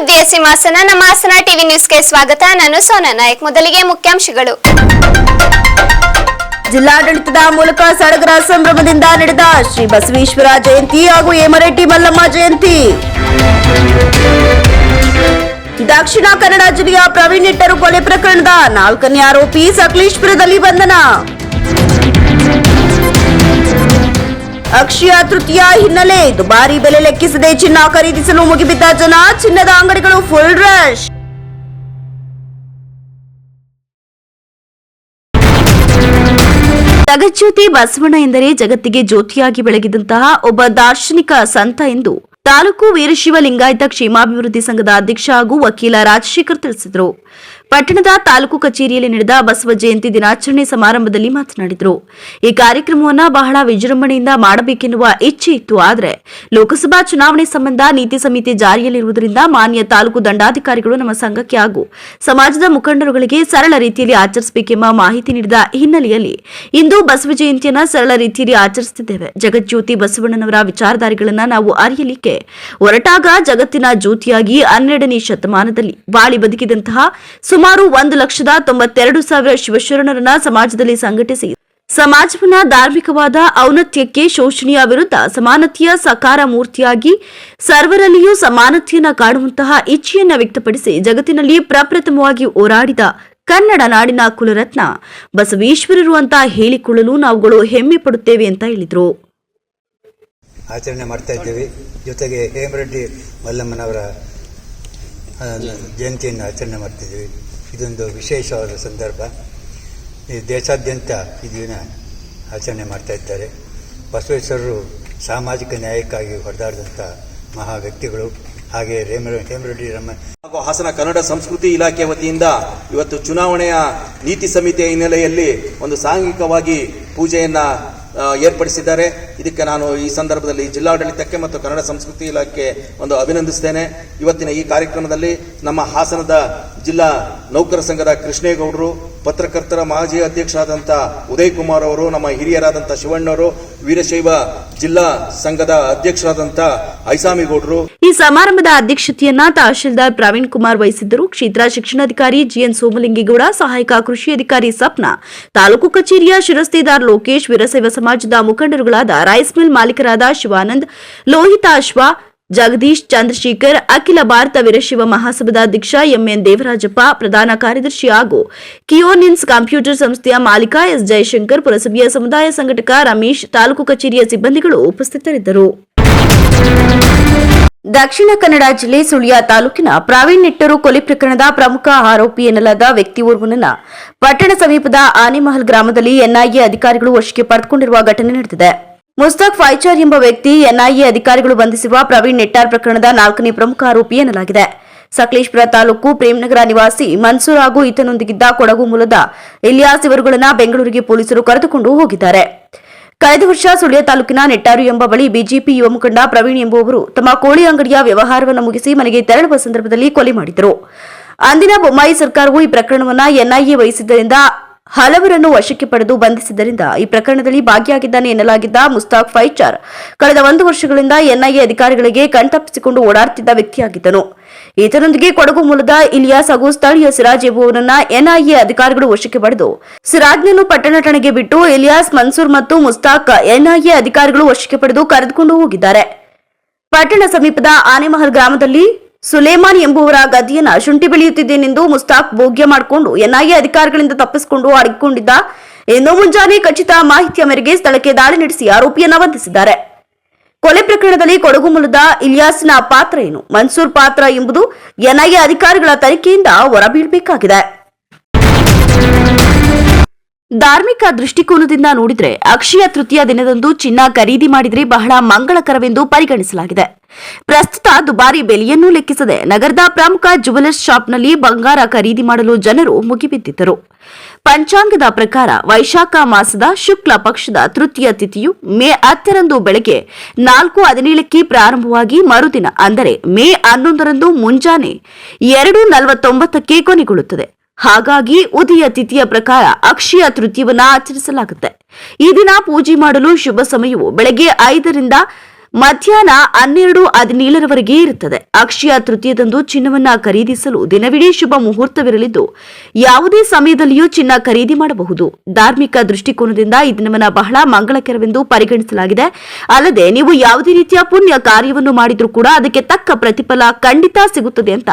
ಸುದ್ದಿಯ ಸಿಂಹಾಸನ ನಮ್ಮ ಹಾಸನ ಟಿವಿ ನ್ಯೂಸ್ಗೆ ಸ್ವಾಗತ. ನಾನು ಸೋನಾ ನಾಯಕ್. ಮೊದಲಿಗೆ ಮುಖ್ಯಾಂಶಗಳು. ಜಿಲ್ಲಾಡಳಿತದ ಮೂಲಕ ಸಡಗರ ಸಂಭ್ರಮದಿಂದ ನಡೆದ ಶ್ರೀ ಬಸವೇಶ್ವರ ಜಯಂತಿ ಹಾಗೂ ಹೇಮರೆಡ್ಡಿ ಮಲ್ಲಮ್ಮ ಜಯಂತಿ. ದಕ್ಷಿಣ ಕನ್ನಡ ಜಿಲ್ಲೆಯ ಪ್ರವೀಣ್ ನೆಟ್ಟರು ಕೊಲೆ ಪ್ರಕರಣದ ನಾಲ್ಕನೇ ಆರೋಪಿ ಸಕಲೇಶ್ಪುರದಲ್ಲಿ ಬಂಧನ. ಅಕ್ಷಯ ತೃತೀಯ ಹಿನ್ನೆಲೆ ದುಬಾರಿ ಬೆಲೆ ಲೆಕ್ಕಿಸದೆ ಚಿನ್ನ ಖರೀದಿಸಲು ಮುಗಿಬಿದ್ದ ಜನ, ಚಿನ್ನದ ಅಂಗಡಿಗಳು ಫುಲ್ ರಶ್ ಜಗಜ್ಯೋತಿ ಬಸವಣ್ಣ ಎಂದರೆ ಜಗತ್ತಿಗೆ ಜ್ಯೋತಿಯಾಗಿ ಬೆಳಗಿದಂತಹ ಒಬ್ಬ ದಾರ್ಶನಿಕ ಸಂತ ಎಂದು ತಾಲೂಕು ವೀರಶಿವ ಲಿಂಗಾಯತ ಕ್ಷೇಮಾಭಿವೃದ್ಧಿ ಸಂಘದ ಅಧ್ಯಕ್ಷ ಹಾಗೂ ವಕೀಲ ರಾಜಶೇಖರ್ ತಿಳಿಸಿದರು. ಪಟ್ಟಣದ ತಾಲೂಕು ಕಚೇರಿಯಲ್ಲಿ ನಡೆದ ಬಸವ ಜಯಂತಿ ದಿನಾಚರಣೆ ಸಮಾರಂಭದಲ್ಲಿ ಮಾತನಾಡಿದರು. ಈ ಕಾರ್ಯಕ್ರಮವನ್ನು ಬಹಳ ವಿಜೃಂಭಣೆಯಿಂದ ಮಾಡಬೇಕೆನ್ನುವ ಇಚ್ಛೆ ಇತ್ತು. ಆದರೆ ಲೋಕಸಭಾ ಚುನಾವಣೆ ಸಂಬಂಧ ನೀತಿ ಸಮಿತಿ ಜಾರಿಯಲ್ಲಿರುವುದರಿಂದ ಮಾನ್ಯ ತಾಲೂಕು ದಂಡಾಧಿಕಾರಿಗಳು ನಮ್ಮ ಸಂಘಕ್ಕೆ ಹಾಗೂ ಸಮಾಜದ ಮುಖಂಡರುಗಳಿಗೆ ಸರಳ ರೀತಿಯಲ್ಲಿ ಆಚರಿಸಬೇಕೆಂಬ ಮಾಹಿತಿ ನೀಡಿದ ಹಿನ್ನೆಲೆಯಲ್ಲಿ ಇಂದು ಬಸವ ಜಯಂತಿಯನ್ನು ಸರಳ ರೀತಿಯಲ್ಲಿ ಆಚರಿಸುತ್ತಿದ್ದೇವೆ. ಜಗಜ್ಯೋತಿ ಬಸವಣ್ಣನವರ ವಿಚಾರಧಾರೆಗಳನ್ನು ನಾವು ಅರಿಯಲಿಕ್ಕೆ ಹೊರಟಾಗ ಜಗತ್ತಿನ ಜ್ಯೋತಿಯಾಗಿ ಹನ್ನೆರಡನೇ ಶತಮಾನದಲ್ಲಿ ಬಾಳಿ ಬದುಕಿದಂತಹ ಸುಮಾರು ಒಂದು ಲಕ್ಷದ ತೊಂಬತ್ತೆರಡು ಸಾವಿರ ಶಿವಶರಣರನ್ನ ಸಮಾಜದಲ್ಲಿ ಸಂಘಟಿಸಿ ಸಮಾಜವನ್ನ ಧಾರ್ಮಿಕವಾದ ಔನ್ನತ್ಯಕ್ಕೆ ಶೋಷಣೆಯ ವಿರುದ್ಧ ಸಮಾನತೆಯ ಸಕಾರ ಮೂರ್ತಿಯಾಗಿ ಸರ್ವರಲ್ಲಿಯೂ ಸಮಾನತೆಯನ್ನ ಕಾಣುವಂತಹ ಇಚ್ಛೆಯನ್ನ ವ್ಯಕ್ತಪಡಿಸಿ ಜಗತ್ತಿನಲ್ಲಿ ಪ್ರಪ್ರಥಮವಾಗಿ ಹೋರಾಡಿದ ಕನ್ನಡ ನಾಡಿನ ಕುಲರತ್ನ ಬಸವೇಶ್ವರರು ಅಂತ ಹೇಳಿಕೊಳ್ಳಲು ನಾವುಗಳು ಹೆಮ್ಮೆ ಪಡುತ್ತೇವೆ ಅಂತ ಹೇಳಿದರು. ಆಚರಣೆ ಮಾಡ್ತಾ ಇದ್ದೇವೆ. ಜೊತೆಗೆ ಹೇಮರೆಡ್ಡಿ ಮಲ್ಲಮ್ಮನವರ ಜಯಂತಿಯನ್ನು ಆಚರಣೆ ಮಾಡ್ತಿದ್ದೀವಿ ಇದೊಂದು ವಿಶೇಷವಾದ ಸಂದರ್ಭ. ಈ ದೇಶಾದ್ಯಂತ ಈ ದಿನ ಆಚರಣೆ ಮಾಡ್ತಾ ಇದ್ದಾರೆ. ಬಸವೇಶ್ವರರು ಸಾಮಾಜಿಕ ನ್ಯಾಯಕ್ಕಾಗಿ ಹೊಡೆದಾಡಿದಂಥ ಮಹಾ ವ್ಯಕ್ತಿಗಳು. ಹಾಗೆ ಹೇಮರೆಡ್ಡಿ ರಮ ಹಾಗೂ ಹಾಸನ ಕನ್ನಡ ಸಂಸ್ಕೃತಿ ಇಲಾಖೆ ವತಿಯಿಂದ ಇವತ್ತು ಚುನಾವಣೆಯ ನೀತಿ ಸಮಿತಿಯ ಹಿನ್ನೆಲೆಯಲ್ಲಿ ಒಂದು ಸಾಂಘಿಕವಾಗಿ ಪೂಜೆಯನ್ನ ಏರ್ಪಡಿಸಿದ್ದಾರೆ. ಇದಕ್ಕೆ ನಾನು ಈ ಸಂದರ್ಭದಲ್ಲಿ ಜಿಲ್ಲಾಡಳಿತಕ್ಕೆ ಮತ್ತು ಕನ್ನಡ ಸಂಸ್ಕೃತಿ ಇಲಾಖೆ ಒಂದು ಅಭಿನಂದಿಸ್ತೇನೆ. ಇವತ್ತಿನ ಈ ಕಾರ್ಯಕ್ರಮದಲ್ಲಿ ನಮ್ಮ ಹಾಸನದ ಜಿಲ್ಲಾ ನೌಕರ ಸಂಘದ ಕೃಷ್ಣೇಗೌಡರು, ಪತ್ರಕರ್ತರ ಮಾಜಿ ಅಧ್ಯಕ್ಷರಾದಂಥ ಉದಯ್ ಕುಮಾರ್ ಅವರು, ನಮ್ಮ ಹಿರಿಯರಾದಂಥ ಶಿವಣ್ಣವರು, ವೀರಶೈವ ಜಿಲ್ಲಾ ಸಂಘದ ಅಧ್ಯಕ್ಷರಾದಂಥ ಐಸಾಮಿಗೌಡರು. ಈ ಸಮಾರಂಭದ ಅಧ್ಯಕ್ಷತೆಯನ್ನ ತಹಶೀಲ್ದಾರ್ ಪ್ರವೀಣ್ ಕುಮಾರ್ ವಹಿಸಿದ್ದರು. ಕ್ಷೇತ್ರ ಶಿಕ್ಷಣಾಧಿಕಾರಿ ಜಿಎನ್ ಸೋಮಲಿಂಗೇಗೌಡ, ಸಹಾಯಕ ಕೃಷಿ ಅಧಿಕಾರಿ ಸಪ್ನ, ತಾಲೂಕು ಕಚೇರಿಯ ಶಿರಸ್ತೇದಾರ್ ಲೋಕೇಶ್ ವೀರಶೈವ ಸಮಾಜದ ಮುಖಂಡರುಗಳಾದ ರೈಸ್ ಮಿಲ್ ಮಾಲೀಕರಾದ ಶಿವಾನಂದ್ ಲೋಹಿತಾಶ್ವ ಜಗದೀಶ್, ಚಂದ್ರಶೇಖರ್, ಅಖಿಲ ಭಾರತ ವೀರಶಿವ ಮಹಾಸಭಾದ ಅಧ್ಯಕ್ಷ ಎಂಎನ್ ದೇವರಾಜಪ್ಪ, ಪ್ರಧಾನ ಕಾರ್ಯದರ್ಶಿ ಹಾಗೂ ಕಿಯೋನಿನ್ಸ್ ಕಂಪ್ಯೂಟರ್ ಸಂಸ್ಥೆಯ ಮಾಲೀಕ ಎಸ್ ಜಯಶಂಕರ್ ಪುರಸಭೆಯ ಸಮುದಾಯ ಸಂಘಟಕ ರಮೇಶ್, ತಾಲೂಕು ಕಚೇರಿಯ ಸಿಬ್ಬಂದಿಗಳು ಉಪಸ್ಥಿತರಿದ್ದರು. ದಕ್ಷಿಣ ಕನ್ನಡ ಜಿಲ್ಲೆ ಸುಳ್ಯ ತಾಲೂಕಿನ ಪ್ರವೀಣ್ ನೆಟ್ಟರು ಕೊಲೆ ಪ್ರಕರಣದ ಪ್ರಮುಖ ಆರೋಪಿ ಎನ್ನಲಾದ ವ್ಯಕ್ತಿಯೋರ್ವನನ್ನ ಪಟ್ಟಣ ಸಮೀಪದ ಆನೆಮಹಲ್ ಗ್ರಾಮದಲ್ಲಿ ಎನ್ಐಎ ಅಧಿಕಾರಿಗಳು ವಶಕ್ಕೆ ಪಡೆದುಕೊಂಡಿರುವ ಘಟನೆ ನಡೆದಿದೆ. ಮುಸ್ತಕ್ ಫೈಚಾರ್ ಎಂಬ ವ್ಯಕ್ತಿ ಎನ್ಐಎ ಅಧಿಕಾರಿಗಳು ಬಂಧಿಸಿರುವ ಪ್ರವೀಣ್ ನೆಟ್ಟಾರ್ ಪ್ರಕರಣದ ನಾಲ್ಕನೇ ಪ್ರಮುಖ ಆರೋಪಿ ಎನ್ನಲಾಗಿದೆ. ಸಕಲೇಶ್ಪುರ ತಾಲೂಕು ಪ್ರೇಮ್ನಗರ ನಿವಾಸಿ ಮನ್ಸೂರ್ ಹಾಗೂ ಈತನೊಂದಿಗಿದ್ದ ಕೊಡಗು ಮೂಲದ ಇಲಿಯಾಸ್ ಇವರುಗಳನ್ನು ಬೆಂಗಳೂರಿಗೆ ಪೊಲೀಸರು ಕರೆದುಕೊಂಡು ಹೋಗಿದ್ದಾರೆ. ಕಳೆದ ವರ್ಷ ಸುಳ್ಯ ತಾಲೂಕಿನ ನೆಟ್ಟಾರು ಎಂಬ ಬಳಿ ಬಿಜೆಪಿ ಯುವ ಮುಖಂಡ ಪ್ರವೀಣ್ ಎಂಬುವವರು ತಮ್ಮ ಕೋಳಿ ಅಂಗಡಿಯ ವ್ಯವಹಾರವನ್ನು ಮುಗಿಸಿ ಮನೆಗೆ ತೆರಳುವ ಸಂದರ್ಭದಲ್ಲಿ ಕೊಲೆ ಮಾಡಿದರು ಅಂದಿನ ಬೊಮ್ಮಾಯಿ ಸರ್ಕಾರವು ಈ ಪ್ರಕರಣವನ್ನು ಎನ್ಐಎ ವಹಿಸಿದ್ದರಿಂದ ಹಲವರನ್ನು ವಶಕ್ಕೆ ಪಡೆದು ಬಂಧಿಸಿದ್ದರಿಂದ ಈ ಪ್ರಕರಣದಲ್ಲಿ ಭಾಗಿಯಾಗಿದ್ದಾನೆ ಎನ್ನಲಾಗಿದ್ದ ಮುಸ್ತಾಕ್ ಫೈಚಾರ್ ಕಳೆದ ಒಂದು ವರ್ಷಗಳಿಂದ ಎನ್ಐಎ ಅಧಿಕಾರಿಗಳಿಗೆ ಕಣ್ತಪ್ಪಿಸಿಕೊಂಡು ಓಡಾಡುತ್ತಿದ್ದ ವ್ಯಕ್ತಿಯಾಗಿದ್ದನು. ಈತನೊಂದಿಗೆ ಕೊಡಗು ಮೂಲದ ಇಲಿಯಾಸ್ ಹಾಗೂ ಸ್ಥಳೀಯ ಸಿರಾಜ್ ಎಂಬುವರನ್ನ ಎನ್ಐಎ ಅಧಿಕಾರಿಗಳು ವಶಕ್ಕೆ ಪಡೆದು ಸಿರಾಜ್ನನ್ನು ಪಟ್ಟಣ ಠಾಣೆಗೆ ಬಿಟ್ಟು ಇಲಿಯಾಸ್, ಮನ್ಸೂರ್ ಮತ್ತು ಮುಸ್ತಾಕ್ ಎನ್ಐಎ ಅಧಿಕಾರಿಗಳು ವಶಕ್ಕೆ ಪಡೆದು ಕರೆದುಕೊಂಡು ಹೋಗಿದ್ದಾರೆ. ಪಟ್ಟಣ ಸಮೀಪದ ಆನೆಮಹಲ್ ಗ್ರಾಮದಲ್ಲಿ ಸುಲೇಮಾನ್ ಎಂಬುವರ ಗದಿಯನ್ನ ಶುಂಠಿ ಬೆಳೆಯುತ್ತಿದ್ದೇನೆಂದು ಮುಸ್ತಾಕ್ ಭೋಗ್ಯ ಮಾಡಿಕೊಂಡು ಎನ್ಐಎ ಅಧಿಕಾರಿಗಳಿಂದ ತಪ್ಪಿಸಿಕೊಂಡು ಅಡಗಿಕೊಂಡಿದ್ದ ಇನ್ನು ಮುಂಜಾನೆ ಖಚಿತ ಮಾಹಿತಿಯ ಮೇರೆಗೆ ಸ್ಥಳಕ್ಕೆ ದಾಳಿ ನಡೆಸಿ ಆರೋಪಿಯನ್ನ ಬಂಧಿಸಿದ್ದಾರೆ. ಕೊಲೆ ಪ್ರಕರಣದಲ್ಲಿ ಕೊಡಗು ಮೂಲದ ಇಲಿಯಾಸ್ನ ಪಾತ್ರ ಏನು? ಮನ್ಸೂರ್ ಪಾತ್ರ ಎಂಬುದು ಎನ್ಐಎ ಅಧಿಕಾರಿಗಳ ತನಿಖೆಯಿಂದ ಹೊರಬೀಳಬೇಕಾಗಿದೆ. ಧಾರ್ಮಿಕ ದೃಷ್ಟಿಕೋನದಿಂದ ನೋಡಿದ್ರೆ ಅಕ್ಷಯ ತೃತೀಯ ದಿನದಂದು ಚಿನ್ನ ಖರೀದಿ ಮಾಡಿದರೆ ಬಹಳ ಮಂಗಳಕರವೆಂದು ಪರಿಗಣಿಸಲಾಗಿದೆ. ಪ್ರಸ್ತುತ ದುಬಾರಿ ಬೆಲೆಯನ್ನೂ ಲೆಕ್ಕಿಸದೆ ನಗರದ ಪ್ರಮುಖ ಜುವೆಲರ್ಸ್ ಶಾಪ್ನಲ್ಲಿ ಬಂಗಾರ ಖರೀದಿ ಮಾಡಲು ಜನರು ಮುಗಿಬಿದ್ದಿದ್ದರು. ಪಂಚಾಂಗದ ಪ್ರಕಾರ ವೈಶಾಖ ಮಾಸದ ಶುಕ್ಲ ಪಕ್ಷದ ತೃತೀಯ ತಿಥಿಯು ಮೇ ಹತ್ತರಂದು ಬೆಳಗ್ಗೆ ನಾಲ್ಕು ಹದಿನೇಳಕ್ಕೆ ಪ್ರಾರಂಭವಾಗಿ ಮರುದಿನ, ಅಂದರೆ ಮೇ ಹನ್ನೊಂದರಂದು ಮುಂಜಾನೆ ಎರಡು ನಲವತ್ತೊಂಬತ್ತಕ್ಕೆ ಕೊನೆಗೊಳ್ಳುತ್ತದೆ. ಹಾಗಾಗಿ ಉದಯ ತಿಥಿಯ ಪ್ರಕಾರ ಅಕ್ಷಯ ತೃತೀಯವನ್ನು ಆಚರಿಸಲಾಗುತ್ತೆ. ಈ ದಿನ ಪೂಜೆ ಮಾಡಲು ಶುಭ ಸಮಯವು ಬೆಳಗ್ಗೆ ಐದರಿಂದ ಮಧ್ಯಾಹ್ನ ಹನ್ನೆರಡು ಹದಿನೇಳರವರೆಗೆ ಇರುತ್ತದೆ. ಅಕ್ಷಯ ತೃತೀಯದಂದು ಚಿನ್ನವನ್ನ ಖರೀದಿಸಲು ದಿನವಿಡೀ ಶುಭ ಮುಹೂರ್ತವಿರಲಿದ್ದು, ಯಾವುದೇ ಸಮಯದಲ್ಲಿಯೂ ಚಿನ್ನ ಖರೀದಿ ಮಾಡಬಹುದು. ಧಾರ್ಮಿಕ ದೃಷ್ಟಿಕೋನದಿಂದ ಈ ದಿನವನ್ನ ಬಹಳ ಮಂಗಳಕರವೆಂದು ಪರಿಗಣಿಸಲಾಗಿದೆ. ಅಲ್ಲದೆ ನೀವು ಯಾವುದೇ ರೀತಿಯ ಪುಣ್ಯ ಕಾರ್ಯವನ್ನು ಮಾಡಿದ್ರೂ ಕೂಡ ಅದಕ್ಕೆ ತಕ್ಕ ಪ್ರತಿಫಲ ಖಂಡಿತ ಸಿಗುತ್ತದೆ ಅಂತ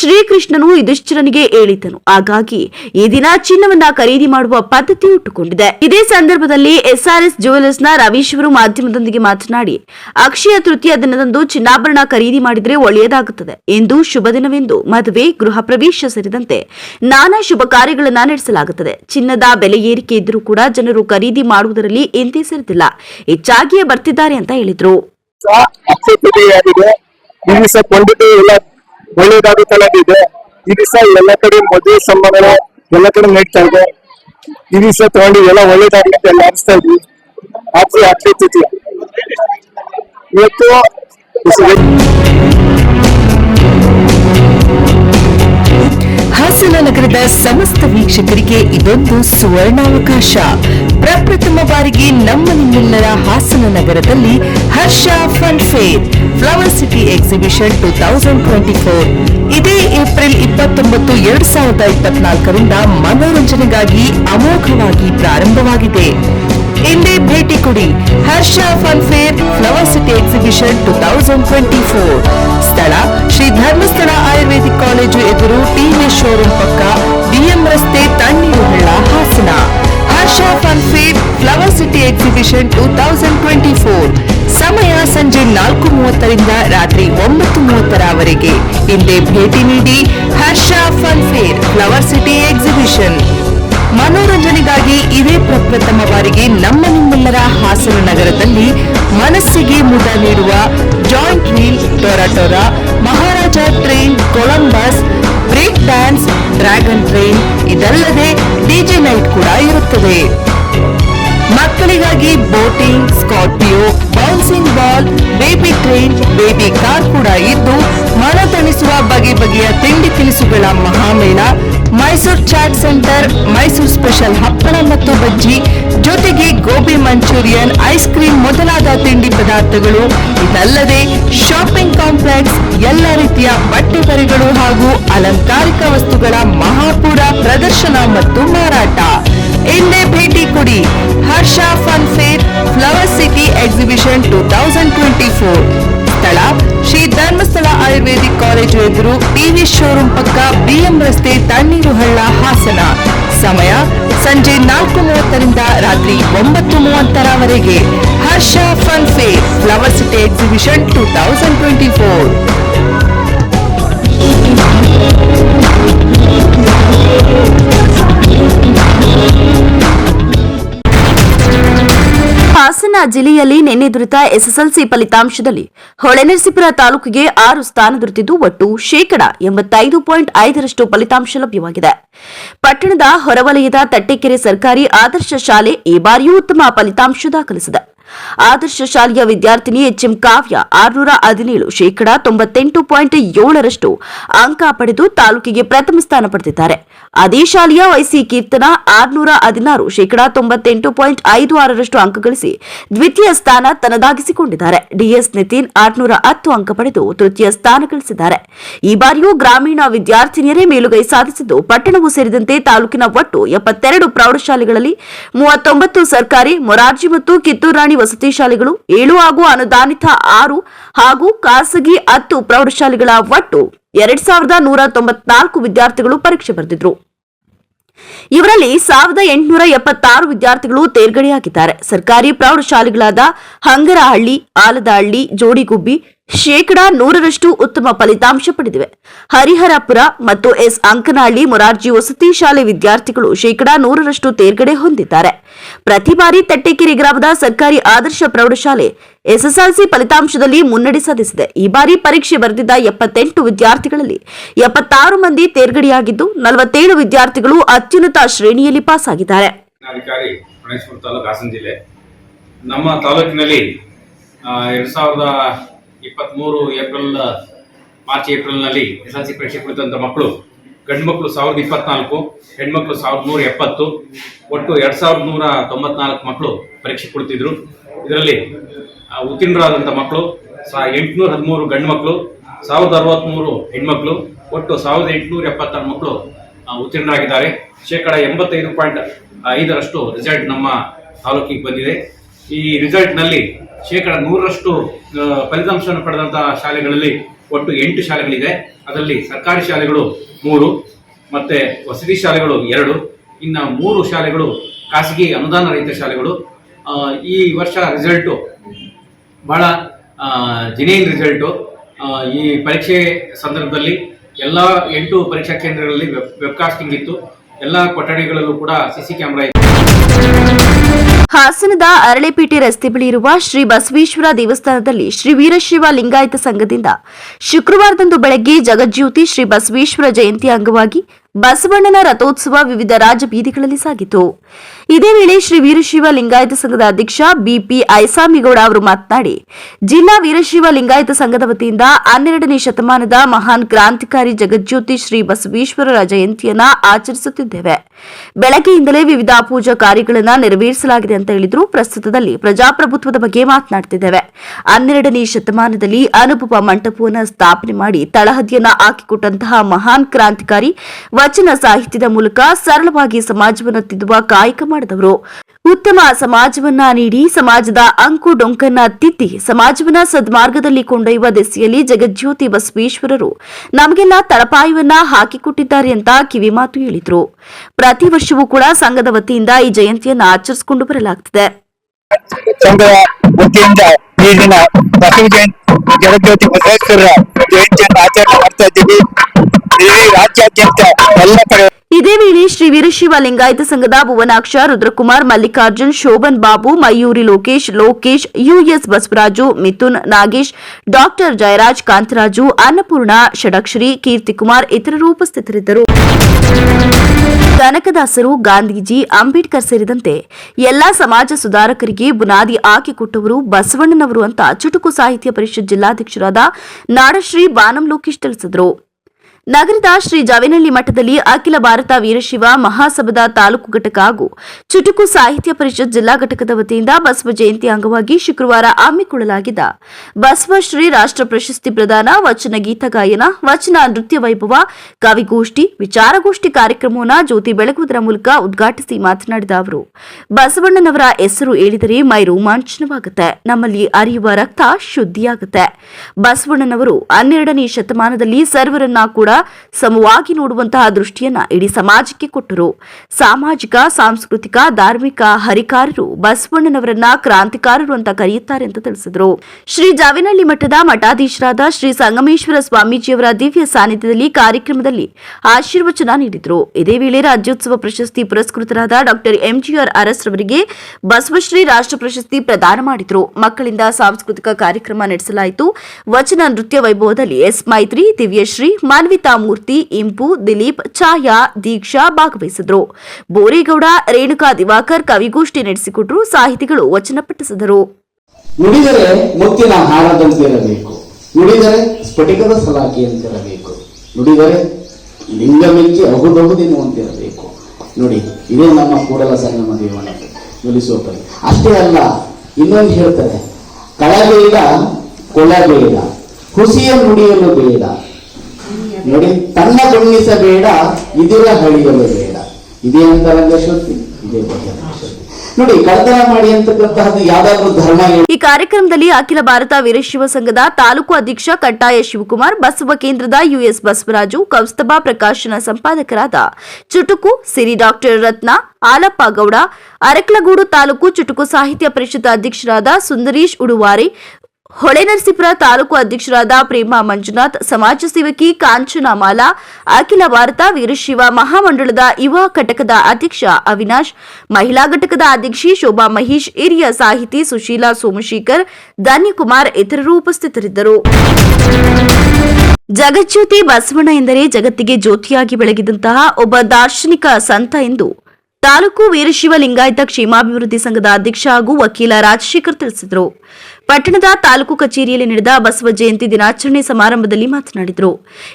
ಶ್ರೀಕೃಷ್ಣನು ಯುಧಿಷ್ಠಿರನಿಗೆ ಹೇಳಿದ್ದನು. ಹಾಗಾಗಿ ಈ ದಿನ ಚಿನ್ನವನ್ನ ಖರೀದಿ ಮಾಡುವ ಪದ್ಧತಿ ಹುಟ್ಟುಕೊಂಡಿದೆ ಇದೇ ಸಂದರ್ಭದಲ್ಲಿ ಎಸ್ಆರ್ಎಸ್ನ ರವೀಶ್ವರು ಮಾಧ್ಯಮದೊಂದಿಗೆ ಮಾತನಾಡಿ ಅಕ್ಷಯ ತೃತೀಯ ದಿನದಂದು ಚಿನ್ನಾಭರಣ ಖರೀದಿ ಮಾಡಿದರೆ ಒಳ್ಳೆಯದಾಗುತ್ತದೆ ಎಂದು ಶುಭ ದಿನವೆಂದು ಮದುವೆ, ಗೃಹ ಪ್ರವೇಶ ಸೇರಿದಂತೆ ನಾನಾ ಶುಭ ಕಾರ್ಯಗಳನ್ನು ನಡೆಸಲಾಗುತ್ತದೆ. ಚಿನ್ನದ ಬೆಲೆ ಏರಿಕೆ ಇದ್ದರೂ ಕೂಡ ಜನರು ಖರೀದಿ ಮಾಡುವುದರಲ್ಲಿ ಎಂದೇ ಸೇರಿದಿಲ್ಲ. ಹೆಚ್ಚಾಗಿಯೇ ಬರ್ತಿದ್ದಾರೆ ಅಂತ ಹೇಳಿದ್ರು. ತೃತೀಯಾಗಿದೆ ಈ ದಿವಸ ಎಲ್ಲ ಸಂಭ್ರಮಗಳು ಎಲ್ಲ ಕಡೆ ನಡೀತಾ ಇದೆ. ಈ ದಿವಸ ತಗೊಂಡು ಎಲ್ಲ ಒಳ್ಳೇದಾಗುತ್ತೆ ಎಲ್ಲ ಅನಿಸ್ತಾ ಇದ್ವಿ ಇವತ್ತು ಹಾಸನ ನಗರದ ಸಮಸ್ತ ವೀಕ್ಷಕರಿಗೆ ಇದೊಂದು ಸುವರ್ಣಾವಕಾಶ. ಪ್ರಪ್ರಥಮ ಬಾರಿಗೆ ನಮ್ಮ ನಿಮ್ಮೆಲ್ಲರ ಹಾಸನ ನಗರದಲ್ಲಿ Harsha fun fair flower city exhibition two thousand twenty four ಇದೇ ಏಪ್ರಿಲ್ ಇಪ್ಪತ್ತೊಂಬತ್ತು, ಎರಡ್ ಸಾವಿರದ ಇಪ್ಪತ್ನಾಲ್ಕರಿಂದ ಮನೋರಂಜನೆಗಾಗಿ ಅಮೋಘವಾಗಿ ಪ್ರಾರಂಭವಾಗಿದೆ. ಇಂದೇ ಭೇಟಿ ಕೊಡಿ Harsha fun fair flower city exhibition two thousand twenty four. ಸ್ಥಳ ಶ್ರೀ ಧರ್ಮಸ್ಥಳ ಆಯುರ್ವೇದಿಕ್ ಕಾಲೇಜು ಎದುರು ಟಿವಿ ಶೋರೂಮ್ ಪಕ್ಕ ಬಿಎಂ ರಸ್ತೆ Tanniru Halla Hassan. Harsha fun fair flower city exhibition two thousand twenty four. ಸಮಯ ಸಂಜೆ ನಾಲ್ಕು ಮೂವತ್ತರಿಂದ ರಾತ್ರಿ ಒಂಬತ್ತು ಮೂವತ್ತರವರೆಗೆ. ಇಂದೇ ಭೇಟಿ ನೀಡಿ Harsha fun fair flower city exhibition. ಮನೋರಂಜನೆಗಾಗಿ ಇದೇ ಪ್ರಪ್ರಥಮ ಬಾರಿಗೆ ನಮ್ಮ ನಿಮ್ಮೆಲ್ಲರ ಹಾಸನ ನಗರದಲ್ಲಿ ಮನಸ್ಸಿಗೆ ಮುದ ನೀಡುವ joint wheel tora tora Maharaja train Columbus break dance, dragon train ಇದಲ್ಲದೆ ಡಿಜೆ ನೈಟ್ ಕೂಡ ಇರುತ್ತದೆ. ಮಕ್ಕಳಿಗಾಗಿ boating, Scorpio, bouncing ball, baby train, baby car ಕೂಡ ಇದ್ದು ಮನ ತಣಿಸುವ ಬಗೆ ಬಗೆಯ ತಿಂಡಿ ತಿನಿಸುಗಳ ಮಹಾಮೇಳ, ಮೈಸೂರು ಚಾಟ್ ಸೆಂಟರ್, ಮೈಸೂರು ಸ್ಪೆಷಲ್ ಹಪ್ಪಳ ಮತ್ತು ಬಜ್ಜಿ, ಜೊತೆಗೆ ಗೋಬಿ ಮಂಚೂರಿಯನ್, ಐಸ್ ಕ್ರೀಮ್ ಮೊದಲಾದ ತಿಂಡಿ ಪದಾರ್ಥಗಳು. ಇದಲ್ಲದೆ ಶಾಪಿಂಗ್ ಕಾಂಪ್ಲೆಕ್ಸ್, ಎಲ್ಲ ರೀತಿಯ ಬಟ್ಟೆ ಬರೆಗಳು ಹಾಗೂ ಅಲಂಕಾರಿಕ ವಸ್ತುಗಳ ಮಹಾಪೂರ ಪ್ರದರ್ಶನ ಮತ್ತು ಮಾರಾಟ. ಇಂದೇ ಭೇಟಿ ಕೊಡಿ Harsha fun fair, flower city exhibition, two thousand twenty four. ಸ್ಥಳ ಶ್ರೀ ಧರ್ಮಸ್ಥಳ ಆಯುರ್ವೇದಿಕ್ ಕಾಲೇಜು ಎದುರು ಟಿವಿ ಶೋರೂಮ್ ಪಕ್ಕ ಬಿಎಂ ರಸ್ತೆ ತಣ್ಣೀರು ಹಳ್ಳ ಹಾಸನ. ಸಮಯ ಸಂಜೆ ನಾಲ್ಕು ಮೂವತ್ತರಿಂದ ರಾತ್ರಿ ಒಂಬತ್ತು ಮೂವತ್ತರವರೆಗೆ. Harsha fun fair flower city exhibition two thousand twenty four Hassan ಜಿಲ್ಲೆಯಲ್ಲಿ ನಿನ್ನೆ ದೊರೆತ ಎಸ್ಎಸ್ಎಲ್ಸಿ ಫಲಿತಾಂಶದಲ್ಲಿ ಹೊಳೆನರಸೀಪುರ ತಾಲೂಕಿಗೆ ಆರು ಸ್ಥಾನ ದೊರೆತಿದ್ದು ಒಟ್ಟು ಶೇಕಡಾ ಎಂಬತ್ತೈದು ಪಾಯಿಂಟ್ ಐದರಷ್ಟು ಫಲಿತಾಂಶ ಲಭ್ಯವಾಗಿದೆ. ಪಟ್ಟಣದ ಹೊರವಲಯದ ತಟ್ಟೆಕೆರೆ ಸರ್ಕಾರಿ ಆದರ್ಶ ಶಾಲೆ ಈ ಬಾರಿಯೂ ಉತ್ತಮ ಫಲಿತಾಂಶ ದಾಖಲಿಸಿದೆ. ಆದರ್ಶ ಶಾಲೆಯ ವಿದ್ಯಾರ್ಥಿನಿ ಎಚ್ಎಂ ಕಾವ್ಯ ಆರುನೂರ ಹದಿನೇಳು ಶೇಕಡ ತೊಂಬತ್ತೆಂಟು ಪಾಯಿಂಟ್ ಏಳರಷ್ಟು ಅಂಕ ಪಡೆದು ತಾಲೂಕಿಗೆ ಪ್ರಥಮ ಸ್ಥಾನ ಪಡೆದಿದ್ದಾರೆ. ಅದೇ ಶಾಲೆಯ ವೈಸಿ ಕೀರ್ತನ ಆರುನೂರ ಹದಿನಾರು ಶೇಕಡ ತೊಂಬತ್ತೆಂಟು ಪಾಯಿಂಟ್ ಐದು ಆರರಷ್ಟು ಅಂಕ ಗಳಿಸಿ ದ್ವಿತೀಯ ಸ್ಥಾನ ತನ್ನದಾಗಿಸಿಕೊಂಡಿದ್ದಾರೆ. ಡಿಎಸ್ ನಿತಿನ್ ಆರುನೂರ ಹತ್ತು ಅಂಕ ಪಡೆದು ತೃತೀಯ ಸ್ಥಾನ ಗಳಿಸಿದ್ದಾರೆ. ಈ ಬಾರಿಯೂ ಗ್ರಾಮೀಣ ವಿದ್ಯಾರ್ಥಿನಿಯರೇ ಮೇಲುಗೈ ಸಾಧಿಸಿದ್ದು ಪಟ್ಟಣವೂ ಸೇರಿದಂತೆ ತಾಲೂಕಿನ ಒಟ್ಟು ಎಪ್ಪತ್ತೆರಡು ಪ್ರೌಢಶಾಲೆಗಳಲ್ಲಿ ಮೂವತ್ತೊಂಬತ್ತು ಸರ್ಕಾರಿ, ಮೊರಾರ್ಜಿ ಮತ್ತು ಕಿತ್ತೂರು ರಾಣಿ ವಸತಿ ಶಾಲೆಗಳು ಏಳು ಹಾಗೂ ಅನುದಾನಿತ ಆರು ಹಾಗೂ ಖಾಸಗಿ ಹತ್ತು ಪ್ರೌಢಶಾಲೆಗಳ ಒಟ್ಟು ಎರಡ್ ಸಾವಿರದ ನೂರ ತೊಂಬತ್ನಾಲ್ಕು ವಿದ್ಯಾರ್ಥಿಗಳು ಪರೀಕ್ಷೆ ಬರೆದಿದ್ರು. ಇವರಲ್ಲಿ ಸಾವಿರದ ಎಂಟುನೂರ ಎಪ್ಪತ್ತಾರು ವಿದ್ಯಾರ್ಥಿಗಳು ತೇರ್ಗಡೆಯಾಗಿದ್ದಾರೆ. ಸರ್ಕಾರಿ ಪ್ರೌಢಶಾಲೆಗಳಾದ ಹಂಗರಹಳ್ಳಿ, ಆಲದಹಳ್ಳಿ, ಜೋಡಿಗುಬ್ಬಿ ಶೇಕಡಾ ನೂರರಷ್ಟು ಉತ್ತಮ ಫಲಿತಾಂಶ ಪಡೆದಿವೆ. ಹರಿಹರಪುರ ಮತ್ತು ಎಸ್. ಅಂಕನಹಳ್ಳಿ ಮೊರಾರ್ಜಿ ವಸತಿ ಶಾಲೆ ವಿದ್ಯಾರ್ಥಿಗಳು ಶೇಕಡಾ ನೂರರಷ್ಟು ತೇರ್ಗಡೆ ಹೊಂದಿದ್ದಾರೆ. ಪ್ರತಿ ಬಾರಿ ತಟ್ಟೆಕೆರೆ ಗ್ರಾಮದ ಸರ್ಕಾರಿ ಆದರ್ಶ ಪ್ರೌಢಶಾಲೆ ಎಸ್ಎಸ್ಎಲ್ಸಿ ಫಲಿತಾಂಶದಲ್ಲಿ ಮುನ್ನಡೆ ಸಾಧಿಸಿದೆ. ಈ ಬಾರಿ ಪರೀಕ್ಷೆ ಬರೆದಿದ್ದ ಎಪ್ಪತ್ತೆಂಟು ವಿದ್ಯಾರ್ಥಿಗಳಲ್ಲಿ ಎಪ್ಪತ್ತಾರು ಮಂದಿ ತೇರ್ಗಡೆಯಾಗಿದ್ದು, ನಲವತ್ತೇಳು ವಿದ್ಯಾರ್ಥಿಗಳು ಅತ್ಯುನ್ನತ ಶ್ರೇಣಿಯಲ್ಲಿ ಪಾಸ್ ಆಗಿದ್ದಾರೆ ನಮ್ಮ ತಾಲೂಕಿನಲ್ಲಿ ಎರಡು ಸಾವಿರದ ಇಪ್ಪತ್ತ್ಮೂರು ಏಪ್ರಿಲ್, ಮಾರ್ಚ್, ಏಪ್ರಿಲ್ನಲ್ಲಿ ಎಸ್ ಎಲ್ ಸಿ ಪರೀಕ್ಷೆ ಕುಳಿತಂಥ ಮಕ್ಕಳು ಗಂಡು ಮಕ್ಕಳು ಸಾವಿರದ ಇಪ್ಪತ್ನಾಲ್ಕು, ಹೆಣ್ಮಕ್ಳು ಸಾವಿರದ ನೂರ ಎಪ್ಪತ್ತು, ಒಟ್ಟು ಎರಡು ಸಾವಿರದ ನೂರ ತೊಂಬತ್ನಾಲ್ಕು ಮಕ್ಕಳು ಪರೀಕ್ಷೆ ಕೊಡ್ತಿದ್ರು. ಇದರಲ್ಲಿ ಉತ್ತೀರ್ಣರಾದಂಥ ಮಕ್ಕಳು, ಸಾ, ಎಂಟುನೂರ ಹದಿಮೂರು ಗಂಡು ಮಕ್ಕಳು ಸಾವಿರದ ಅರವತ್ತ್ಮೂರು ಹೆಣ್ಮಕ್ಳು, ಒಟ್ಟು ಸಾವಿರದ ಎಂಟುನೂರ ಎಪ್ಪತ್ತಾರು ಮಕ್ಕಳು ಉತ್ತೀರ್ಣರಾಗಿದ್ದಾರೆ. ಶೇಕಡ ಎಂಬತ್ತೈದು ಪಾಯಿಂಟ್ ಐದರಷ್ಟು ರಿಸಲ್ಟ್ ನಮ್ಮ ತಾಲೂಕಿಗೆ ಬಂದಿದೆ. ಈ ರಿಸಲ್ಟ್ನಲ್ಲಿ ಶೇಕಡ ನೂರರಷ್ಟು ಫಲಿತಾಂಶವನ್ನು ಪಡೆದಂತಹ ಶಾಲೆಗಳಲ್ಲಿ ಒಟ್ಟು ಎಂಟು ಶಾಲೆಗಳಿದೆ. ಅದರಲ್ಲಿ ಸರ್ಕಾರಿ ಶಾಲೆಗಳು ಮೂರು, ಮತ್ತೆ ವಸತಿ ಶಾಲೆಗಳು ಎರಡು, ಇನ್ನು ಮೂರು ಶಾಲೆಗಳು ಖಾಸಗಿ ಅನುದಾನ ರಹಿತ ಶಾಲೆಗಳು. ಈ ವರ್ಷ ರಿಸಲ್ಟು ಬಹಳ ಜಿನೇನ್ ರಿಸಲ್ಟು ಈ ಪರೀಕ್ಷೆ ಸಂದರ್ಭದಲ್ಲಿ ಎಲ್ಲ ಎಂಟು ಪರೀಕ್ಷಾ ಕೇಂದ್ರಗಳಲ್ಲಿ ವೆಬ್ ವೆಬ್ಕಾಸ್ಟಿಂಗ್ ಇತ್ತು. ಎಲ್ಲ ಕೊಠಡಿಗಳಲ್ಲೂ ಕೂಡ ಸಿ ಸಿ ಕ್ಯಾಮ್ರಾ ಹಾಸನದ ಅರಳೆಪೇಟೆ ರಸ್ತೆ ಬಳಿ ಇರುವ ಶ್ರೀ ಬಸವೇಶ್ವರ ದೇವಸ್ಥಾನದಲ್ಲಿ ಶ್ರೀ ವೀರಶೈವ ಲಿಂಗಾಯತ ಸಂಘದಿಂದ ಶುಕ್ರವಾರದಂದು ಬೆಳಗ್ಗೆ ಜಗಜ್ಯೋತಿ ಶ್ರೀ ಬಸವೇಶ್ವರ ಜಯಂತಿ ಅಂಗವಾಗಿ ಬಸವಣ್ಣನ ರಥೋತ್ಸವ ವಿವಿಧ ರಾಜ ಬೀದಿಗಳಲ್ಲಿ ಸಾಗಿತು. ಇದೇ ವೇಳೆ ಶ್ರೀ ವೀರಶಿವ ಲಿಂಗಾಯತ ಸಂಘದ ಅಧ್ಯಕ್ಷ ಬಿಪಿ ಐಸಾಮಿಗೌಡ ಅವರು ಮಾತನಾಡಿ, ಜಿಲ್ಲಾ ವೀರಶಿವ ಲಿಂಗಾಯತ ಸಂಘದ ವತಿಯಿಂದ ಹನ್ನೆರಡನೇ ಶತಮಾನದ ಮಹಾನ್ ಕ್ರಾಂತಿಕಾರಿ ಜಗಜ್ಯೋತಿ ಶ್ರೀ ಬಸವೇಶ್ವರರ ಜಯಂತಿಯನ್ನ ಆಚರಿಸುತ್ತಿದ್ದೇವೆ. ಬೆಳಗ್ಗೆಯಿಂದಲೇ ವಿವಿಧ ಪೂಜಾ ಕಾರ್ಯಗಳನ್ನು ನೆರವೇರಿಸಲಾಗಿದೆ ಅಂತ ಹೇಳಿದ್ರು. ಪ್ರಸ್ತುತದಲ್ಲಿ ಪ್ರಜಾಪ್ರಭುತ್ವದ ಬಗ್ಗೆ ಮಾತನಾಡ್ತಿದ್ದೇವೆ. ಹನ್ನೆರಡನೇ ಶತಮಾನದಲ್ಲಿ ಅನುಭವ ಮಂಟಪವನ್ನು ಸ್ಥಾಪನೆ ಮಾಡಿ ತಳಹದಿಯನ್ನ ಹಾಕಿಕೊಟ್ಟಂತಹ ಮಹಾನ್ ಕ್ರಾಂತಿಕಾರಿ ವಚನ ಸಾಹಿತ್ಯದ ಮೂಲಕ ಸರಳವಾಗಿ ಸಮಾಜವನ್ನು ತಿದ್ದುವ ಕಾಯಕ ಮಾಡಿದವರು. ಉತ್ತಮ ಸಮಾಜವನ್ನ ನೀಡಿ ಸಮಾಜದ ಅಂಕು ಡೊಂಕನ್ನ ತಿದ್ದಿ ಸಮಾಜವನ್ನ ಸದ್ಮಾರ್ಗದಲ್ಲಿ ಕೊಂಡೊಯ್ಯುವ ದಿಸೆಯಲ್ಲಿ ಜಗಜ್ಯೋತಿ ಬಸವೇಶ್ವರರು ನಮಗೆಲ್ಲ ತಳಪಾಯವನ್ನ ಹಾಕಿಕೊಟ್ಟಿದ್ದಾರೆ ಅಂತ ಕಿವಿಮಾತು ಹೇಳಿದ್ರು. ಪ್ರತಿ ವರ್ಷವೂ ಕೂಡ ಸಂಘದ ವತಿಯಿಂದ ಈ ಜಯಂತಿಯನ್ನ ಆಚರಿಸಿಕೊಂಡು ಬರಲಾಗ್ತಿದೆ. ಜಗಜ್ಯೋತಿ ಬಸವೇಶ್ವರರ ಜಯಂತಿಯನ್ನು ಆಚರಣೆ ಮಾಡ್ತಾ ಇದ್ದೀವಿ. ಇಡೀ ರಾಜ್ಯಾದ್ಯಂತ ಎಲ್ಲ ಕಡೆ ಇದೇ ವೇಳೆ ಶ್ರೀ ವೀರಶಿವ ಲಿಂಗಾಯತ ಸಂಘದ ಭುವನಾಕ್ಷ, ರುದ್ರಕುಮಾರ್, ಮಲ್ಲಿಕಾರ್ಜುನ್, ಶೋಭನ್ ಬಾಬು, ಮಯೂರಿ ಲೋಕೇಶ್ ಲೋಕೇಶ್, ಯುಎಸ್ ಬಸವರಾಜು, ಮಿಥುನ್ ನಾಗೇಶ್, ಡಾಕ್ಟರ್ ಜಯರಾಜ್ ಕಾಂತರಾಜು, ಅನ್ನಪೂರ್ಣ ಷಡಕ್ಷರಿ, ಕೀರ್ತಿಕುಮಾರ್ ಇತರರು ಉಪಸ್ಥಿತರಿದ್ದರು. ಕನಕದಾಸರು, ಗಾಂಧೀಜಿ, ಅಂಬೇಡ್ಕರ್ ಸೇರಿದಂತೆ ಎಲ್ಲಾ ಸಮಾಜ ಸುಧಾರಕರಿಗೆ ಬುನಾದಿ ಹಾಕಿಕೊಟ್ಟವರು ಬಸವಣ್ಣನವರು ಅಂತ ಚುಟುಕು ಸಾಹಿತ್ಯ ಪರಿಷತ್ ಜಿಲ್ಲಾಧ್ಯಕ್ಷರಾದ ನಾಡಶ್ರೀ ಬಾನಂ ಲೋಕೇಶ್ ತಿಳಿಸಿದರು. ನಗರದ ಶ್ರೀ ಜವೇನಹಳ್ಳಿ ಮಠದಲ್ಲಿ ಅಖಿಲ ಭಾರತ ವೀರಶಿವ ಮಹಾಸಭದ ತಾಲೂಕು ಘಟಕ ಹಾಗೂ ಚುಟುಕು ಸಾಹಿತ್ಯ ಪರಿಷತ್ ಜಿಲ್ಲಾ ಘಟಕದ ವತಿಯಿಂದ ಬಸವ ಜಯಂತಿ ಅಂಗವಾಗಿ ಶುಕ್ರವಾರ ಹಮ್ಮಿಕೊಳ್ಳಲಾಗಿದ್ದ ಬಸವಶ್ರೀ ರಾಷ್ಟ್ರ ಪ್ರಶಸ್ತಿ ಪ್ರದಾನ, ವಚನ ಗೀತ ಗಾಯನ, ವಚನ ನೃತ್ಯ ವೈಭವ, ಕವಿಗೋಷ್ಠಿ, ವಿಚಾರಗೋಷ್ಠಿ ಕಾರ್ಯಕ್ರಮವನ್ನು ಜ್ಯೋತಿ ಬೆಳಗುವುದರ ಮೂಲಕ ಉದ್ಘಾಟಿಸಿ ಮಾತನಾಡಿದ ಅವರು. ಬಸವಣ್ಣನವರ ಹೆಸರು ಹೇಳಿದರೆ ಮೈ ರೋಮಾಂಚನವಾಗುತ್ತೆ. ನಮ್ಮಲ್ಲಿ ಅರಿಯುವ ರಕ್ತ ಶುದ್ಧಿಯಾಗುತ್ತೆ. ಬಸವಣ್ಣನವರು ಹನ್ನೆರಡನೇ ಶತಮಾನದಲ್ಲಿ ಸರ್ವರನ್ನ ಕೂಡ ಸಮವಾಗಿ ನೋಡುವಂತಹ ದೃಷ್ಟಿಯನ್ನ ಇಡೀ ಸಮಾಜಕ್ಕೆ ಕೊಟ್ಟರು. ಸಾಮಾಜಿಕ, ಸಾಂಸ್ಕೃತಿಕ, ಧಾರ್ಮಿಕ ಹರಿಕಾರರು ಬಸವಣ್ಣನವರನ್ನ ಕ್ರಾಂತಿಕಾರರು ಅಂತ ಕರೆಯುತ್ತಾರೆ ಅಂತ ತಿಳಿಸಿದರು. ಶ್ರೀ ಜಾವಿನಹಳ್ಳಿ ಮಠದ ಮಠಾಧೀಶರಾದ ಶ್ರೀ ಸಂಗಮೇಶ್ವರ ಸ್ವಾಮೀಜಿಯವರ ದಿವ್ಯ ಸಾನ್ನಿಧ್ಯದಲ್ಲಿ ಕಾರ್ಯಕ್ರಮದಲ್ಲಿ ಆಶೀರ್ವಚನ ನೀಡಿದರು. ಇದೇ ವೇಳೆ ರಾಜ್ಯೋತ್ಸವ ಪ್ರಶಸ್ತಿ ಪುರಸ್ಕೃತರಾದ ಡಾಕ್ಟರ್ ಎಂಜಿಆರ್ ಅರಸ್ ಅವರಿಗೆ ಬಸವಶ್ರೀ ರಾಷ್ಟ್ರ ಪ್ರಶಸ್ತಿ ಪ್ರದಾನ ಮಾಡಿದರು. ಮಕ್ಕಳಿಂದ ಸಾಂಸ್ಕೃತಿಕ ಕಾರ್ಯಕ್ರಮ ನಡೆಸಲಾಯಿತು. ವಚನ ನೃತ್ಯ ವೈಭವದಲ್ಲಿ ಎಸ್ ಮೈತ್ರಿ, ದಿವ್ಯಶ್ರೀ, ಮಾನ್ವಿತಾ ಮೂರ್ತಿ ಇಂಪು, ದಿಲೀಪ್, ಛಾಯಾ, ದೀಕ್ಷಾ ಭಾಗವಹಿಸಿದ್ರು. ಬೋರೇಗೌಡ, ರೇಣುಕಾ ದಿವಾಕರ್ ಕವಿಗೋಷ್ಠಿ ನಡೆಸಿಕೊಟ್ಟರು ಸಾಹಿತಿಗಳು ವಚನ ಪಠಿಸಿದರು. ನುಡಿದರೆ ಮುತ್ತಿನ ಹಾರದಂತಿರಬೇಕು. ನುಡಿದರೆ ಸ್ಫಟಿಕದ ಸಲಾಕೆಯಂತಿರಬೇಕು ನುಡಿದರೆ ಲಿಂಗಮೆಚ್ಚಿ ಅಹುದಹುದೆನ್ನುವಂತಿರಬೇಕು ನೋಡಿ, ಇದೇ ನಮ್ಮ ಕೂಡಲ ಸಂಗಮ ದೇವನ ನುಡಿಸುವ ಅಷ್ಟೇ ಅಲ್ಲ, ಇನ್ನೊಂದು ಹೇಳ್ತಾರೆ, ಕಳಬೇಡ, ಕೊಳಬೇಡ, ಹುಸಿಯ ನುಡಿಯಲು ಬೇಡ. ನೋಡಿ, ತನ್ನ ಬಣ್ಣಿಸಬೇಡ, ಇದಿರ ಹಳಿಯಲು ಬೇಡ. ಇದೇ ಅಂತರಂಗ ಶ್ರುತಿ ಇದೇ ನೋಡಿ ಮಾಡಿ ಧರ್ಮ ಈ ಕಾರ್ಯಕ್ರಮದಲ್ಲಿ ಅಖಿಲ ಭಾರತ ವೀರಶೈವ ಸಂಘದ ತಾಲೂಕು ಅಧ್ಯಕ್ಷ ಕಟ್ಟಾಯ ಶಿವಕುಮಾರ್, ಬಸವ ಕೇಂದ್ರದ ಯುಎಸ್ ಬಸವರಾಜು, ಕೌಸ್ತಭಾ ಪ್ರಕಾಶನ ಸಂಪಾದಕರಾದ ಚುಟುಕು, ಸಿರಿ ಡಾಕ್ಟರ್ ರತ್ನ, ಆಲಪ್ಪ ಗೌಡ, ಅರಕಲಗೂಡು ತಾಲೂಕು ಚುಟುಕು ಸಾಹಿತ್ಯ ಪರಿಷತ್ ಅಧ್ಯಕ್ಷರಾದ ಸುಂದರೀಶ್ ಉಡುವಾರೆ ಹೊಳೆನರಸೀಪುರ ತಾಲೂಕು ಅಧ್ಯಕ್ಷರಾದ ಪ್ರೇಮಾ ಮಂಜುನಾಥ್, ಸಮಾಜ ಸೇವಕಿ ಕಾಂಚನಾ ಮಾಲಾ, ಅಖಿಲ ಭಾರತ ವೀರಶಿವ ಮಹಾಮಂಡಳದ ಯುವ ಘಟಕದ ಅಧ್ಯಕ್ಷ ಅವಿನಾಶ್, ಮಹಿಳಾ ಘಟಕದ ಅಧ್ಯಕ್ಷಿ ಶೋಭಾ ಮಹೇಶ್, ಹಿರಿಯ ಸಾಹಿತಿ ಸುಶೀಲಾ ಸೋಮಶೇಖರ್, ಧನ್ಯಕುಮಾರ್ ಇತರರು ಉಪಸ್ಥಿತರಿದ್ದರು. ಜಗಜ್ಯೋತಿ ಬಸವಣ್ಣ ಎಂದರೆ ಜಗತ್ತಿಗೆ ಜ್ಯೋತಿಯಾಗಿ ಬೆಳಗಿದಂತಹ ಒಬ್ಬ ದಾರ್ಶನಿಕ ಸಂತ ಎಂದು ತಾಲೂಕು ವೀರಶಿವ ಲಿಂಗಾಯತ ಕ್ಷೇಮಾಭಿವೃದ್ಧಿ ಸಂಘದ ಅಧ್ಯಕ್ಷ ಹಾಗೂ ವಕೀಲ ರಾಜಶೇಖರ್ ತಿಳಿಸಿದರು. ಪಟ್ಟಣದ ತಾಲೂಕು ಕಚೇರಿಯಲ್ಲಿ ನಡೆದ ಬಸವ ಜಯಂತಿ ದಿನಾಚರಣೆ ಸಮಾರಂಭದಲ್ಲಿ ಮಾತನಾಡಿದರು.